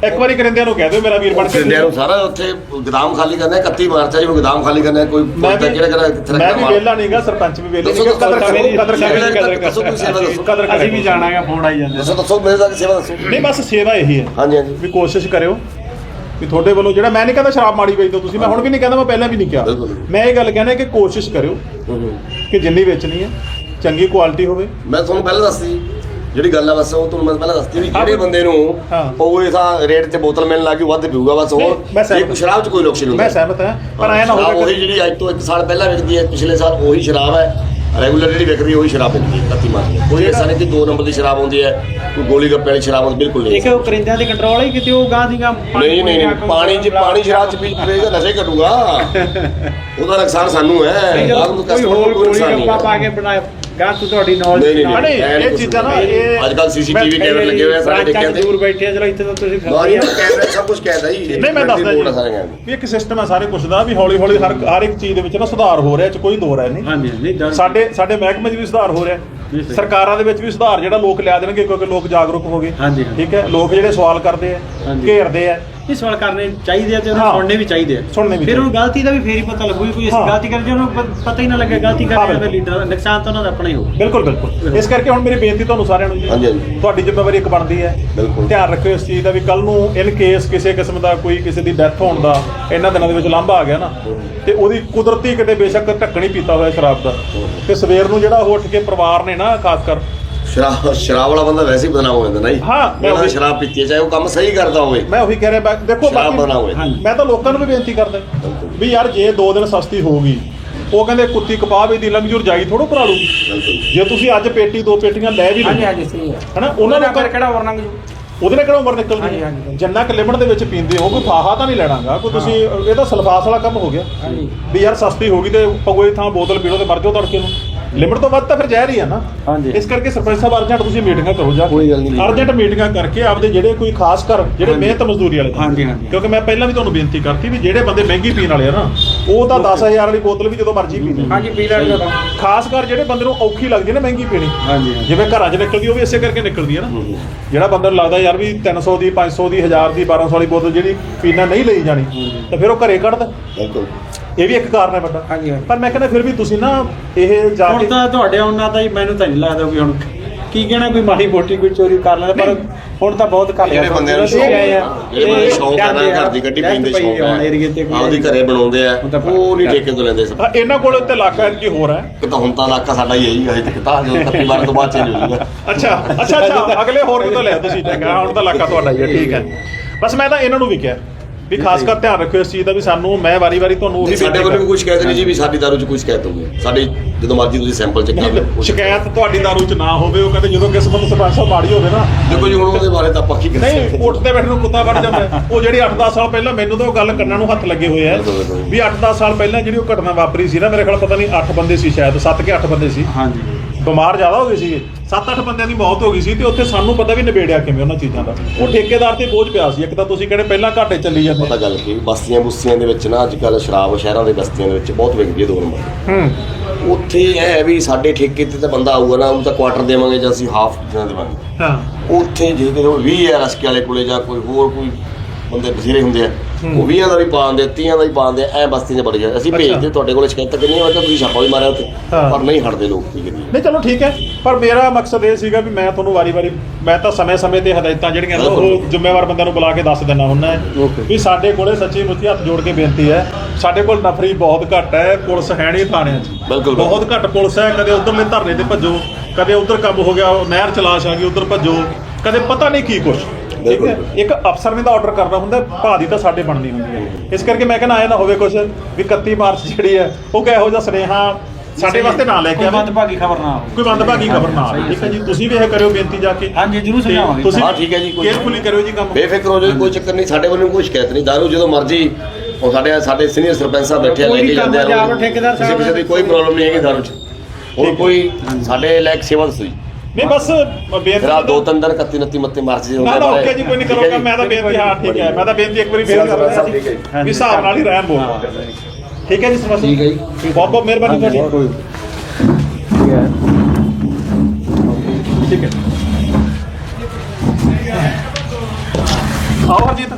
ਇੱਕ ਵਾਰੀ ਕਰਿੰਦਿਆਂ ਨੂੰ ਕਹਿ ਦਿਓ ਮੇਰਾ ਵੀਰ ਬਣ ਕੇ। ਇੰਡੀਆ ਨੂੰ ਸਾਰਾ ਉੱਥੇ ਗੋਦਾਮ ਖਾਲੀ ਕਰਨਾ ਹੈ 31 ਮਾਰਚ ਹੈ ਜੀ ਗੋਦਾਮ ਖਾਲੀ ਕਰਨਾ ਹੈ ਕੋਈ ਪੁੱਛਦਾ ਕਿਹੜਾ ਕਿਹੜਾ ਕਿੱਥੇ ਮੈਂ ਵੀ ਵੇਲਾ ਨਹੀਂਗਾ ਸਰਪੰਚ ਵੀ ਵੇਲੇ ਦੱਸੋ, ਨਹੀਂਗਾ ਕਦਰ ਕਰੇ ਕਦਰ ਕਰੇ ਦੱਸੋ, ਕੋਈ ਸੇਵਾ ਦੱਸੋ। ਕਦਰ ਅਸੀਂ ਵੀ ਜਾਣਾਗਾ ਫੋਨ ਆਈ ਜਾਂਦੇ ਦੱਸੋ ਦੱਸੋ ਮੇਰੇ ਤੱਕ ਸੇਵਾ ਦੱਸੋ। ਨਹੀਂ ਬਸ ਸੇਵਾ ਇਹੀ ਹੈ ਹਾਂਜੀ ਹਾਂਜੀ। ਵੀ ਕੋਸ਼ਿਸ਼ ਕਰਿਓ ਵੀ ਤੁਹਾਡੇ ਵੱਲੋਂ ਜਿਹੜਾ ਮੈਂ ਨਹੀਂ ਕਹਿੰਦਾ ਸ਼ਰਾਬ ਮਾੜੀ ਵੇਚਦੇ ਹੋ ਤੁਸੀਂ ਮੈਂ ਹੁਣ ਵੀ ਨਹੀਂ ਕਹਿੰਦਾ ਮੈਂ ਪਹਿਲਾਂ ਵੀ ਨਹੀਂ ਕਿਹਾ। ਮੈਂ ਇਹ ਗੱਲ ਕਹਿੰਦਾ ਕਿ ਕੋਸ਼ਿਸ਼ ਕਰਿਓ। ਕਿ ਜਿੰਨੀ ਵੇਚਣੀ ਹੈ ਚੰਗੀ ਕੁਆਲਿਟੀ ਹੋਵੇ। ਮੈਂ ਤੁਹਾਨੂੰ ਪਹਿਲਾਂ ਦੱਸਦੀ ਜਿਹੜੀ ਗੱਲ ਆ ਬਸ ਉਹ ਤੁਹਾਨੂੰ ਮੈਂ ਪਹਿਲਾਂ ਦੱਸਤੀ ਵੀ ਜਿਹੜੇ ਬੰਦੇ ਨੂੰ। ਉਹ ਤਾਂ ਰੇਟ ਤੇ ਬੋਤਲ ਮਿਲਣ ਲੱਗੀ ਵੱਧ ਪੀਊਗਾ ਬਸ ਸਹਿਮਤ ਇਹ ਸ਼ਰਾਬ 'ਚ ਕੋਈ ਨੁਕਸ ਨਹੀਂ ਹੁੰਦਾ। ਮੈਂ ਸਹਿਮਤ ਹਾਂ ਪਰ ਐ ਨਾ ਹੋਵੇ ਉਹੀ ਜਿਹੜੀ ਅੱਜ ਤੋਂ 1 ਸਾਲ ਪਹਿਲਾਂ ਵਿਕਦੀ ਹੈ ਪਿਛਲੇ ਸਾਲ ਉਹੀ ਸ਼ਰਾਬ ਹੈ। ਰੈਗੂਲਰ ਜਿਹੜੀ ਵਿਕਦੀ ਹੈ ਉਹੀ ਸ਼ਰਾਬ ਵਿਕਦੀ ਹੈ ਕੱਤੀ ਮਾਰਦੀ ਹੈ। ਕੋਈ ਐਸਾ ਨਹੀਂ ਕਿ ਦੋ ਨੰਬਰ ਦੀ ਸ਼ਰਾਬ ਆਉਂਦੀ ਹੈ ਕੋਈ ਗੋਲੀ ਗੱਪੇ ਵਾਲੀ ਸ਼ਰਾਬ ਹੁੰਦੀ ਬਿਲਕੁਲ ਨਹੀਂ। ਇੱਕ ਉਹ ਕਰਿੰਦਿਆਂ ਦੀ ਕੰਟਰੋਲ ਹੈ ਕਿਤੇ ਉਹ ਗਾਂ ਦੀ ਗਾਂ ਨਹੀਂ ਨਹੀਂ ਨਹੀਂ, ਪਾਣੀ 'ਚ ਪਾਣੀ ਸ਼ਰਾਬ 'ਚ ਪੀ ਪੀਏਗਾ ਨਸ਼ੇ ਘਟੂਗਾ। <laughs> ਉਹਦਾ ਨੁਕਸਾਨ ਸਾਨੂੰ ਹੈ। ਕੋਈ ਹੋਰ ਗੋਲੀ ਗੱਪਾ ਪਾ ਕੇ ਬਣਾਇਆ ਗਾਂ ਤੂੰ ਤੁਹਾਡੀ ਨੌਲੇਜ ਨਹੀਂ, ਨਹੀਂ ਐਨ ਇਹ ਕੁਛ ਚੀਜ਼ਾਂ ਨਾ। ਇਹ ਅੱਜ ਕੱਲ ਸੀਸੀਟੀਵੀ ਕੈਮਰੇ ਲੱਗੇ ਹੋਏ ਆ ਸਾਰੇ ਦੇਖਿਆ ਤੇ। ਦੂਰ ਬੈਠੇ ਆ ਚਲੋ ਇੱਥੇ ਤਾਂ ਤੁਸੀਂ ਬਾਰੀ ਨੂੰ ਕੈਮਰੇ ਸਭ ਕੁਝ ਕਹਿਦਾ ਜੀ। ਨਹੀਂ ਮੈਂ ਦੱਸਦਾ ਆ ਜੀ। ਵੀ ਇੱਕ ਸਿਸਟਮ ਹੈ ਸਾਰੇ ਕੁਝ ਦਾ ਵੀ ਹੌਲੀ ਹੌਲੀ ਹਰ ਹਰ ਇੱਕ ਚੀਜ਼ ਦੇ ਵਿੱਚ ਨਾ ਸੁਧਾਰ ਹੋ ਰਿਹਾ ਇਹ ਚ ਕੋਈ ਦੋ ਰਾਏ ਨਹੀਂ। ਹਾਂਜੀ ਨਹੀਂ ਦੱਸ- ਸਾਡੇ ਸਾਡੇ ਮਹਿਕਮੇ 'ਚ ਵੀ ਸੁਧਾਰ ਹੋ ਰਿਹਾ। ਸਰ। ਸਰਕਾਰਾਂ ਦੇ ਵਿੱਚ ਵੀ ਸੁਧਾਰ ਜਿਹੜਾ ਲੋਕ ਲਿਆ ਦੇਣਗੇ ਕਿਉਂਕਿ ਲੋਕ ਜਾਗਰੂਕ ਹੋ ਗਏ ਹਾਂਜੀ, ਹਾਂਜੀ। ਠੀਕ ਹੈ? ਲੋਕ ਜਿਹੜੇ ਸਵਾਲ ਕਰਦੇ ਆ ਹਾਂਜੀ। ਘੇਰਦੇ ਆ। ਇਹ ਸਵਾਲ ਕਰਨੇ ਚਾਹੀਦੇ ਆ ਤੇ ਉਹਨੂੰ ਹਾਂ। ਸੁਣਨੇ ਵੀ ਚਾਹੀਦੇ ਆ ਸੁਣਨੇ ਵੀ ਫਿਰ ਉਹਨੂੰ ਗਲਤੀ ਦਾ ਵੀ ਫੇਰ ਹੀ ਪਤਾ ਲੱਗੂ ਵੀ ਕੋਈ ਇਸ ਹਾਂ। ਗਲਤੀ ਕਰ ਜੇ ਉਹਨੂੰ ਪ- ਪਤਾ ਹੀ ਨਾ ਲੱਗੇ ਗਲਤੀ ਕਰ ਰਿਹਾ। ਲੀਡਰ ਨੁਕਸਾਨ ਤਾਂ ਉਹਨਾਂ ਦਾ ਆਪਣਾ ਹੀ ਹੋਊ ਬਿਲਕੁਲ ਬਿਲਕੁਲ ਇਸ ਕਰਕੇ ਹੁਣ ਮੇਰੀ ਬੇਨਤੀ ਤੁਹਾਨੂੰ ਸਾਰਿਆਂ ਨੂੰ ਜੀ ਹਾਂਜੀ, ਹਾਂਜੀ। ਤੁਹਾਡੀ ਜ਼ਿੰਮੇਵਾਰੀ ਇੱਕ ਬਣਦੀ ਹੈ ਬਿਲਕੁਲ। ਧਿਆਨ ਰੱਖਿਓ ਇਸ ਚੀਜ਼ ਦਾ ਵੀ ਕੱਲ ਨੂੰ ਇਨ ਕੇਸ ਕਿਸੇ ਕਿਸਮ ਦਾ ਕੋਈ ਕਿਸੇ ਦੀ ਡੈਥ ਹੋਣ ਦਾ ਇਹਨਾਂ ਦਿਨਾਂ ਦੇ ਵਿੱਚ ਲਾਂਭਾ ਆ ਗਿਆ ਨਾ ਤੇ ਉਹਦੀ ਕੁਦਰਤੀ ਕਿਤੇ ਬੇਸ਼ੱਕ ਢੱਕਣੀ ਪੀਤਾ ਹੋਇਆ ਸ਼ਰਾਬ ਦਾ ਤੇ ਸਵੇਰ ਨੂੰ ਜਿਹੜਾ ਉਹ ਉੱਠ ਕੇ ਪਰਿਵਾਰ ਨੇ ਨਾ ਖਾਸ ਕਰ ਸ਼ਰਾਬ ਸ਼ਰਾਬ ਵਾਲਾ ਬੰਦਾ ਵੈਸੇ ਹੀ ਬਦਨਾਮ ਹੋ ਜਾਂਦਾ ਨਾ ਜੀ। ਹਾਂ, ਮੈਂ ਉਹੀ- ਸ਼ਰਾਬ ਪੀਤੀ ਹੈ ਚਾਹੇ ਉਹ ਕੰਮ ਸਹੀ ਕਰਦਾ ਹੋਵੇ। ਮੈਂ ਉਹੀ ਕਹਿ ਰਿਹਾ ਬਾ- ਦੇਖੋ ਸ਼ਰਾਬ ਬਾਕੀ- ਬਣਾ ਹੋਏ। ਹਾਂਜੀ। ਮੈਂ ਤਾਂ ਲੋਕਾਂ ਨੂੰ ਵੀ ਬੇਨਤੀ ਕਰਦਾ ਵੀ ਯਾਰ ਜੇ ਦੋ ਦਿਨ ਸਸਤੀ ਹੋਊਗੀ ਉਹ ਕਹਿੰਦੇ ਕੁੱਤੀ ਕਪਾਹ ਵੀ ਦੀ ਲੰਗਜੂਰ ਜਾਈ ਥੋੜੋ ਭਰਾ ਲੂਗੀ ਬਿਲਕੁਲ। ਜੇ ਤੁਸੀਂ ਅੱਜ ਪੇਟੀ ਦੋ ਪੇਟੀਆਂ ਲੈ ਵੀ ਹਾਂਜੀ ਲਓ ਹਾਂਜੀ ਸਹੀ ਹੈ। ਹਨਾ ਉਹਨਾਂ ਉਹਨਾਂ ਦਾ ਕਿਹੜਾ ਵਰਨੰਗ ਜੂ ਉਹਦੇ ਨਾਲ ਕਿਹੜਾ ਉਮਰ ਹਾਂਜੀ, ਹੈ? ਹਾਂਜੀ। ਜਿੰਨਾ ਕੁ ਲਿਮਟ ਦੇ ਵਿੱਚ ਪੀਂਦੇ ਹੋ ਕੋਈ ਫਾਹਾ ਤਾਂ ਨਹੀਂ ਲੈਣਾਗਾ ਕੋਈ ਤੁਸੀਂ ਇਹ ਤਾਂ ਸਲਫਾਸ ਵਾਲਾ ਕੰਮ ਹੋ ਗਿਆ। ਹਾਂਜੀ। ਵੀ ਯਾਰ ਸਸਤੀ ਹੋ ਗਈ ਤੇ ਪਗੋਏ ਥਾਂ ਬੋਤਲ ਪੀ ਲਓ ਤੇ ਮਰ ਜਾਓ ਤੜਕੇ ਨੂੰ। ਲਿਮਟ ਤੋਂ ਵੱਧ ਤਾਂ ਫਿਰ ਜ਼ਹਿਰ ਹੀ ਆ ਨਾ। ਹਾਂਜੀ। ਇਸ ਕਰਕੇ ਸਰਪੰਚ ਸਾਹਿਬ ਅਰਜੈਂਟ ਤੁਸੀਂ ਮੀਟਿੰਗਾਂ ਕਰੋ ਜਾ ਕੋਈ ਗੱਲ ਨਹੀਂ। ਅਰਜੈਂਟ ਮੀਟਿੰਗਾਂ ਕਰਕੇ ਆਪਦੇ ਜਿਹੜੇ ਕੋਈ ਖਾਸ ਕਰ ਜਿਹੜੇ ਮਿਹਨਤ ਮਜ਼ਦੂਰੀ ਵਾਲੇ। ਹਾਂਜੀ, ਹਾਂਜੀ। ਕਿਉਂਕਿ ਮੈਂ ਪਹਿਲਾਂ ਵੀ ਤੁਹਾਨੂੰ ਬੇਨਤੀ ਕਰਤੀ ਵੀ ਜਿਹੜੇ ਬੰਦੇ ਮਹਿੰਗੀ ਪੀਣ ਵਾਲੇ ਆ ਨਾ ਉਹ ਤਾਂ 10000 ਵਾਲੀ ਬੋਤਲ ਵੀ ਜਦੋਂ ਮਰਜ਼ੀ ਪੀ ਲੈਣ ਹਾਂਜੀ ਪੀ ਲੈਣ ਜਦੋਂ ਖਾਸ ਕਰ ਜਿਹੜੇ ਬੰਦੇ ਨੂੰ ਔਖੀ ਲੱਗਦੀ ਹੈ ਨਾ ਮਹਿੰਗੀ ਪੀਣੀ। ਹਾਂਜੀ ਹਾਂਜੀ। ਜਿਵੇਂ ਘਰਾਂ 'ਚ ਨਿਕਲਦੀ ਉਹ ਵੀ ਇਸੇ ਕਰਕੇ ਨਿਕਲਦੀ ਹੈ ਨਾ। ਜਿਹੜਾ ਬੰਦੇ ਨੂੰ ਲੱਗਦਾ ਯਾਰ ਵੀ 300 ਦੀ 500 ਦੀ 1000 ਦੀ 1200 ਵਾਲੀ ਬੋਤਲ ਜਿਹੜੀ ਪੀਣਾ ਨਹੀਂ ਲਈ ਜਾਣੀ ਤਾਂ ਫਿਰ ਉਹ ਘਰੇ ਕੱਢਦਾ ਬਿਲਕੁਲ। ਇਹ ਵੀ ਇੱਕ ਕਾਰਨ ਹੈ ਵੱਡਾ। ਹਾਂਜੀ, ਹਾਂਜੀ। ਪਰ ਮੈਂ ਕਹਿੰਦਾ ਫਿਰ ਵੀ ਤੁਸੀਂ ਨਾ ਇਹ ਜਾ ਹੁਣ ਕੇ ਤਾਂ ਤੁਹਾਡੇ ਉਹਨਾਂ ਦਾ ਹੀ ਮੈਨੂੰ ਤਾਂ ਨਹੀਂ ਲੱਗਦਾ ਵੀ ਹੁਣ ਕੀ ਕਹਿਣਾ ਕੋਈ ਮਾੜੀ ਮੋਟੀ ਕੋਈ ਚੋਰੀ ਕਰ ਲੈਂਦਾ ਪਰ ਹੁਣ ਤਾਂ ਬਹੁਤ ਘੱਟ ਜਿਹੜੇ ਬੰਦਿਆਂ ਨੂੰ ਸ਼ੌਕ ਜਿਹੜੇ ਬੰਦੇ ਸ਼ੌਕ ਆ ਨਾ ਘਰ ਦੀ ਗੱਡੀ ਪੀਣ ਦੇ ਸ਼ੌਕ ਹੁਣ ਏਰੀਏ ਤੇ ਹੈ ਆਪਦੀ ਘਰੇ ਬਣਾਉਂਦੇ ਆ। ਉਹ ਨਹੀਂ ਠੇਕੇ ਤੋਂ ਲੈਂਦੇ ਸਭ। ਹਾਂ, ਇਹਨਾਂ ਕੋਲ ਤੇ ਇਲਾਕਾ ਕੀ ਹੋਰ ਹੈ? ਕਿ ਤਾਂ ਹੁਣ ਤਾਂ ਇਲਾਕਾ ਸਾਡਾ ਹੀ ਹੈ ਜੀ ਹਜੇ ਤੱਕ ਤਾਂ ਜਦੋਂ 31 ਵਾਰ ਤੋਂ ਬਾਅਦ ਚੇਂਜ ਹੋ ਜਾਊਗਾ। ਅੱਛਾ ਅੱਛਾ ਅੱਛਾ। ਅਗਲੇ ਹੋਰ ਕਿਤੋਂ ਲਿਆ ਤੁਸੀਂ ਚੰਗਾ ਹੁਣ ਤਾਂ ਇਲਾਕਾ ਤੁਹਾਡਾ ਹੀ ਹੈ ਠੀਕ ਹੈ। ਬਸ ਮੈਂ ਤਾਂ ਇਹਨਾਂ ਨੂੰ ਵੀ ਕਿਹਾ। ਵੀ ਖਾਸ ਕਰ ਧਿਆਨ ਰੱਖਿਓ ਇਸ ਚੀਜ਼ ਦਾ ਵੀ ਸਾਨੂੰ ਮੈਂ ਵਾਰੀ-ਵਾਰੀ ਤੁਹਾਨੂੰ ਉਹੀ ਸਾਡੇ ਵੱਲੋਂ ਵੀ ਕੋਈ ਸ਼ਿਕਾਇਤ ਨਹੀਂ ਜੀ ਵੀ ਸਾਡੀ ਦਾਰੂ 'ਚ ਕੋਈ ਸ਼ਿਕਾਇਤ ਹੋਊਗੀ ਸਾਡੀ ਜਦੋਂ ਮਰਜ਼ੀ ਤੁਸੀਂ ਸੈਂਪਲ ਚੈੱਕ ਕਰ ਲਓ। ਸ਼ਿਕਾਇਤ ਤੁਹਾਡੀ ਦਾਰੂ 'ਚ ਨਾ ਹੋਵੇ ਉਹ ਕਹਿੰਦੇ ਜਦੋਂ ਕਿਸਮਤ ਸਰਪੰਚ ਸਾਹਿਬ ਮਾੜੀ ਹੋਵੇ ਨਾ। ਦੇਖੋ ਜੀ ਹੁਣ ਉਹਦੇ ਬਾਰੇ ਤਾਂ ਆਪਾਂ ਕੀ ਕਰ ਨਹੀਂ ਉੱਠਦੇ ਬੈਠੇ ਨੂੰ ਕੁੱਤਾ ਵੜ ਜਾਂਦਾ। ਉਹ ਜਿਹੜੀ 8-10 ਸਾਲ ਪਹਿਲਾਂ ਮੈਨੂੰ ਤਾਂ ਉਹ ਗੱਲ ਕੰਨਾਂ ਨੂੰ ਹੱਥ ਲੱਗੇ ਹੋਏ ਆ। ਵੀ 8-10 ਸਾਲ ਪਹਿਲਾਂ ਜਿਹੜੀ ਉਹ ਘਟਨਾ ਵਾਪਰੀ ਸੀ ਨਾ ਮੇਰੇ ਖਿਆਲ ਪਤਾ ਨਹੀਂ 8 ਬੰਦੇ ਸੀ ਸ਼ਾਇਦ 7 ਕਿ 8 ਬੰਦੇ ਸੀ। ਹਾਂਜੀ। ਬਿਮਾਰ ਜ਼ਿਆਦਾ ਹੋ ਗਏ ਸੀਗੇ। 7-8 ਬੰਦਿਆਂ ਦੀ ਮੌਤ ਹੋ ਗਈ ਸੀ ਤੇ ਉੱਥੇ ਸਾਨੂੰ ਪਤਾ ਵੀ ਨਿਬੇੜਿਆ ਕਿਵੇਂ ਉਹਨਾਂ ਚੀਜ਼ਾਂ ਦਾ। ਉਹ ਠੇਕੇਦਾਰ ਤੇ ਬੋਝ ਪਿਆ ਸੀ। ਇੱਕ ਤਾਂ ਤੁਸੀਂ ਕਹਿੰਦੇ ਪਹਿਲਾਂ ਘਾਟੇ ਚੱਲੀ ਜਾਂਦੇ। ਪਤਾ ਗੱਲ ਕੀ ਬਸਤੀਆਂ ਬੁਸਤੀਆਂ ਦੇ ਵਿੱਚ ਨਾ ਅੱਜ ਕੱਲ ਸ਼ਰਾਬ ਸ਼ਹਿਰਾਂ ਦੇ ਬਸਤੀਆਂ ਦੇ ਵਿੱਚ ਬਹੁਤ ਵਿਕਦੀ ਹੈ ਦੋ ਨੰਬਰ। ਹੂੰ। ਉੱਥੇ ਇਹ ਹੈ ਵੀ ਸਾਡੇ ਠੇਕੇ ਤੇ ਤਾਂ ਬੰਦਾ ਆਊਗਾ ਨਾ ਉਹਨੂੰ ਤਾਂ ਕੁਆਟਰ ਦੇਵਾਂਗੇ ਜਾਂ ਅਸੀਂ ਹਾਫ ਦੇਵਾਂਗੇ। ਹਾਂ। ਉੱਥੇ ਜੇ ਕਿਤੇ ਉਹ 20 ਹੈ ਰਸਕੇ ਵਾਲੇ ਕੋਲੇ ਜਾਂ ਕੋਈ ਹੋਰ ਕੋਈ ਬੰਦੇ ਬਥੇਰੇ ਹੁੰਦੇ ਆ ਉਹ 20 ਦਾ ਵੀ ਪਾਉਂਦੇ 30 ਦਾ ਵੀ ਪਾਉਂਦੇ ਐ ਬਸਤੀ 'ਚ ਬੜ ਅਸੀਂ। ਭੇਜਦੇ ਤੁਹਾਡੇ ਕੋਲੇ ਸ਼ਿਕਾਇਤ ਕਰਨੀ ਹੋਵੇ ਤਾਂ ਤੁਸੀਂ ਛਾਪਾ ਵੀ ਮਾਰਿਆ ਉੱਥੇ ਹਾਂ। ਪਰ ਨਹੀਂ ਹਟਦੇ ਲੋਕ ਕੀ ਕਰੀਏ ਨਹੀਂ ਚਲੋ ਠੀਕ ਹੈ ਪਰ ਮੇਰਾ ਮਕਸਦ ਇਹ ਸੀਗਾ ਵੀ ਮੈਂ ਤੁਹਾਨੂੰ ਵਾਰੀ-ਵਾਰੀ ਮੈਂ ਤਾਂ ਸਮੇਂ-ਸਮੇਂ ਤੇ ਹਦਾਇਤਾਂ ਜਿਹੜੀਆਂ ਨੇ ਉਹ। ਜ਼ਿੰਮੇਵਾਰ ਬੰਦਿਆਂ ਨੂੰ ਬੁਲਾ ਕੇ ਦੱਸ ਦਿੰਦਾ ਹੁੰਦਾ. ਵੀ ਸਾਡੇ ਕੋਲੇ ਸੱਚੀ ਮੁੱਚੀ ਹੱਥ ਜੋੜ ਕੇ ਬੇਨਤੀ ਹੈ ਸਾਡੇ ਕੋਲ ਨਫਰੀ ਬਹੁਤ ਘੱਟ ਹੈ ਪੁਲਿਸ ਹੈ ਨਹੀਂ ਥਾਣਿਆਂ 'ਚ ਬਿਲਕੁਲ। ਬਹੁਤ ਘੱਟ ਪੁਲਿਸ ਹੈ ਕਦੇ ਉਧਰਲੇ ਧਰਨੇ ਤੇ ਭੱਜੋ ਕਦੇ ਉਧਰ ਕੰਮ ਹੋ ਗਿਆ ਨਹਿਰ ਚਲਾਸ਼ ਆ ਗਈ ਉਧਰ ਭੱਜੋ ਕਦੇ ਪਤਾ ਨਹੀਂ ਕੀ ਕੁਛ ਠੀਕ ਬਿਲਕੁਲ। ਹੈ ਇੱਕ ਅਫਸਰ ਨੇ ਤਾਂ ਆਰਡਰ ਕਰਨਾ ਹੁੰਦਾ ਭਾਦੀ ਤਾਂ ਸਾਡੇ ਬਣਨੀ ਹੁੰਦੀ ਹੈ। ਇਸ ਕਰਕੇ ਮੈਂ ਕਹਿੰਦਾ ਆਇਆ ਨਾ ਹੋਵੇ ਕੁਛ ਵੀ 31 ਮਾਰਚ ਜਿਹੜੀ ਹੈ ਉਹ ਕਿਹੋ ਜਿਹਾ ਸੁਨੇਹਾ ਸਾਡੇ ਵਾਸਤੇ ਨਾ ਲੈ ਕੇ ਕੋਈ ਆਵੇ। ਮੰਦਭਾਗੀ ਖਬਰ ਨਾ ਕੋਈ ਮੰਦਭਾਗੀ ਖਬਰ ਨਾ ਆਵੇ। ਠੀਕ ਹੈ ਜੀ ਤੁਸੀਂ ਵੀ ਇਹ ਕਰਿਓ ਬੇਨਤੀ ਜਾ ਕੇ। ਹਾਂਜੀ, ਜ਼ਰੂਰ ਤੇ ਸਮਝਾਵਾਂਗੇ। ਤੁਸੀਂ ਹਾਂ, ਠੀਕ ਹੈ ਜੀ, ਕੋਈ- ਕੇਅਰਫੁਲੀ ਕਰਿਓ ਜੀ ਕੰਮ। ਬੇਫਿਕਰ ਹੋ ਜਾਓ ਕੋਈ ਚੱਕਰ ਨਹੀਂ ਸਾਡੇ ਵੱਲੋਂ ਕੋਈ ਸ਼ਿਕਾਇਤ ਨਹੀਂ। ਦਾਰੂ ਜਦੋਂ ਮਰਜ਼ੀ ਉਹ ਸਾਡੇ ਸਾਡੇ ਸੀਨੀਅਰ ਸਰਪੰਚ ਸਾਹਿਬ ਬੈਠੇ ਲੈ ਕੇ ਜਾਂਦੇ ਆ ਠੇਕੇਦਾਰ ਸਾਹਿਬ। ਕਿਸੇ ਦੀ ਕੋਈ ਪ੍ਰੋਬਲਮ ਨਹੀਂ ਹੈਗੀ ਦਾਰੂ 'ਚ। ਹੋਰ ਕੋਈ ਸਾਡੇ ਲਾਇਕ ਸੇਵਾ ਦੱਸੋ ਜੀ ਨਹੀਂ ਬਸ ਬੇਨਤੀ ਆ ਦੋ ਤਿੰਨ ਦਿਨ 31 29 ਮੱਤੇ ਮਾਰਚ ਜੀ ਨਾ ਨਾ ਓਕੇ ਜੀ ਕੋਈ ਨਹੀਂ ਕਰੋਗਾ ਮੈਂ ਤਾਂ ਬੇਨਤੀ ਹਾਂ ਠੀਕ ਹੈ। ਮੈਂ ਤਾਂ ਬੇਨਤੀ ਇੱਕ ਵਾਰੀ ਫੇਰ ਕਰ ਰਿਹਾ ਸੀ ਵੀ ਹਿਸਾਬ ਨਾਲ ਹੀ ਰਹਿਣ ਬੋਲ ਠੀਕ ਹੈ ਜੀ ਸਮਝ ਠੀਕ ਹੈ ਜੀ। ਬਹੁਤ ਬਹੁਤ ਮਿਹਰਬਾਨੀ ਤੁਹਾਡੀ। ਕੋਈ ਠੀਕ ਹੈ। ਆਓ ਹਰਜੀਤ।